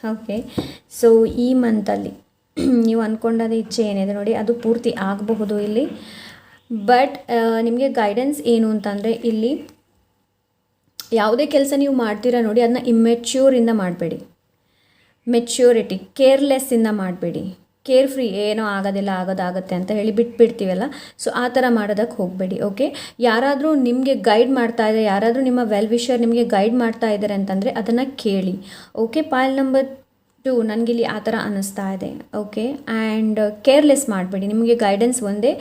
ಓಕೆ ಸೊ ಈ ಮಂತಲ್ಲಿ ನೀವು ಅಂದ್ಕೊಂಡಾದ ಇಚ್ಛೆ ಏನಿದೆ ನೋಡಿ, ಅದು ಪೂರ್ತಿ ಆಗಬಹುದು ಇಲ್ಲಿ. ಬಟ್ ನಿಮಗೆ ಗೈಡೆನ್ಸ್ ಏನು ಅಂತಂದರೆ ಇಲ್ಲಿ ಯಾವುದೇ ಕೆಲಸ ನೀವು ಮಾಡ್ತೀರಾ ನೋಡಿ, ಅದನ್ನ ಇಮ್ಮೆಚ್ಯೂರಿಂದ ಮಾಡಬೇಡಿ. ಮೆಚ್ಯೂರಿಟಿ ಕೇರ್ಲೆಸ್ಸಿಂದ ಮಾಡಬೇಡಿ. ಕೇರ್ ಫ್ರೀ ಏನೋ ಆಗೋದಿಲ್ಲ, ಆಗೋದಾಗತ್ತೆ ಅಂತ ಹೇಳಿ ಬಿಟ್ಬಿಡ್ತೀವಲ್ಲ? ಸೊ ಆ ಥರ ಮಾಡೋದಕ್ಕೆ ಹೋಗಬೇಡಿ ಓಕೆ ಯಾರಾದರೂ ನಿಮಗೆ ಗೈಡ್ ಮಾಡ್ತಾ ಇದ್ದಾರೆ ಯಾರಾದರೂ ನಿಮ್ಮ ವೆಲ್ ವಿಷರ್ ನಿಮಗೆ ಗೈಡ್ ಮಾಡ್ತಾ ಇದ್ದಾರೆ ಅಂತಂದರೆ ಅದನ್ನು ಕೇಳಿ ಓಕೆ ಪಾಯಲ್ ನಂಬರ್ ಟು ನನಗಿಲ್ಲಿ ಆ ಥರ ಅನ್ನಿಸ್ತಾ ಇದೆ. ಓಕೆ ಆ್ಯಂಡ್ ಕೇರ್ಲೆಸ್ ಮಾಡಬೇಡಿ. ನಿಮಗೆ ಗೈಡೆನ್ಸ್ ಒಂದೇ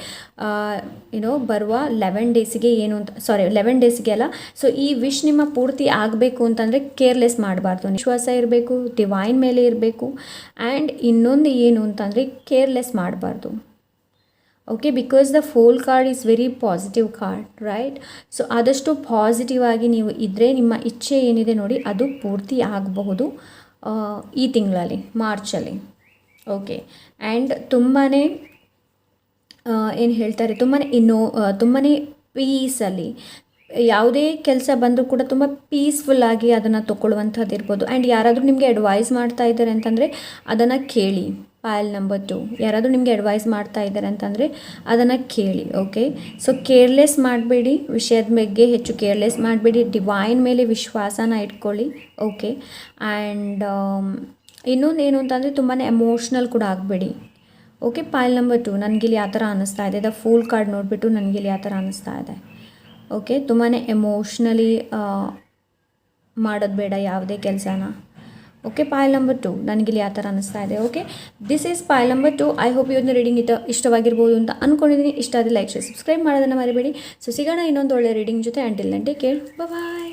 ಏನೋ ಬರುವ ಲೆವೆನ್ ಡೇಸಿಗೆ ಏನು ಅಂತ ಸಾರಿ ಲೆವೆನ್ ಡೇಸಿಗೆ ಅಲ್ಲ. ಸೊ ಈ ವಿಶ್ ನಿಮ್ಮ ಪೂರ್ತಿ ಆಗಬೇಕು ಅಂತಂದರೆ ಕೇರ್ಲೆಸ್ ಮಾಡಬಾರ್ದು. ವಿಶ್ವಾಸ ಇರಬೇಕು ಡಿವೈನ್ ಮೇಲೆ ಇರಬೇಕು. ಆ್ಯಂಡ್ ಇನ್ನೊಂದು ಏನು ಅಂತಂದರೆ ಕೇರ್ಲೆಸ್ ಮಾಡಬಾರ್ದು. Okay because the fool card is very positive card right so ಆದಷ್ಟು ಪಾಸಿಟಿವ್ ಆಗಿ ನೀವು ಇದ್ದರೆ ನಿಮ್ಮ ಇಚ್ಛೆ ಏನಿದೆ ನೋಡಿ, ಅದು ಪೂರ್ತಿ ಆಗಬಹುದು. ಈ ತಿಂಗಳಲ್ಲಿ, ಮಾರ್ಚಲ್ಲಿ. ಓಕೆ ಆ್ಯಂಡ್ ತುಂಬಾ ಏನು ಹೇಳ್ತಾರೆ ತುಂಬಾ ಇನ್ನೋ ತುಂಬಾ ಪೀಸಲ್ಲಿ ಯಾವುದೇ ಕೆಲಸ ಬಂದರೂ ಕೂಡ ತುಂಬ ಪೀಸ್ಫುಲ್ಲಾಗಿ ಅದನ್ನು ತೊಗೊಳ್ಳುವಂಥದ್ದು ಇರ್ಬೋದು ಆ್ಯಂಡ್ ಯಾರಾದರೂ ನಿಮಗೆ ಅಡ್ವೈಸ್ ಮಾಡ್ತಾ ಇದ್ದಾರೆ ಅಂತಂದರೆ, ಅದನ್ನು ಕೇಳಿ. Pile number two. ಯಾರಾದರೂ ನಿಮಗೆ ಅಡ್ವೈಸ್ ಮಾಡ್ತಾ ಇದ್ದಾರೆ ಅಂತಂದರೆ ಅದನ್ನು ಕೇಳಿ ಓಕೆ ಸೊ ಕೇರ್ಲೆಸ್ ಮಾಡಬೇಡಿ, ವಿಷಯದ ಬಗ್ಗೆ ಹೆಚ್ಚು ಕೇರ್ಲೆಸ್ ಮಾಡಬೇಡಿ ಡಿವೈನ್ ಮೇಲೆ ವಿಶ್ವಾಸನ ಇಟ್ಕೊಳ್ಳಿ ಓಕೆ ಆ್ಯಂಡ್ ಇನ್ನೊಂದು ಏನು ಅಂತಂದರೆ ತುಂಬಾ ಎಮೋಷ್ನಲ್ ಕೂಡ ಆಗಬೇಡಿ ಓಕೆ ಪಾಯಲ್ ನಂಬರ್ ಟು ನನಗೆ ಇಲ್ಲಿ ಯಾವ ಥರ ಅನ್ನಿಸ್ತಾ ಇದೆ? ದ ಫೂಲ್ ಕಾರ್ಡ್ ನೋಡಿಬಿಟ್ಟು ನನಗೆ ಇಲ್ಲಿ ಯಾವ ಥರ ಅನ್ನಿಸ್ತಾ ಇದೆ ಓಕೆ ತುಂಬಾ ಎಮೋಷ್ನಲಿ ಮಾಡೋದು ಬೇಡ ಯಾವುದೇ ಕೆಲಸನ. ಓಕೆ ಪಾಯಲ್ ನಂಬರ್ ಟು ನನಗಿಲ್ಲಿ ಆ ಥರ ಅನಿಸ್ತಾ ಇದೆ. Okay this is pile number two I hope ಇವನ್ನ ರೀಡಿಂಗ್ ಇಷ್ಟ ಇಷ್ಟವಾಗಿರ್ಬೋದು ಅಂತ ಅಂದ್ಕೊಂಡಿದ್ದೀನಿ ಇಷ್ಟ ಆದರೆ ಲೈಕ್ ಶೇರ್ ಸಬ್ಸ್ಕ್ರೈಬ್ ಮಾಡೋದನ್ನು ಮರಿಬೇಡಿ. ಸೊ ಸಿಗೋಣ ಇನ್ನೊಂದು ಒಳ್ಳೆ ರೀಡಿಂಗ್ ಜೊತೆ. ಆ್ಯಂಟಿಲ್ ನಂಟೆ ಕೇಳಿ ಬಾಯ್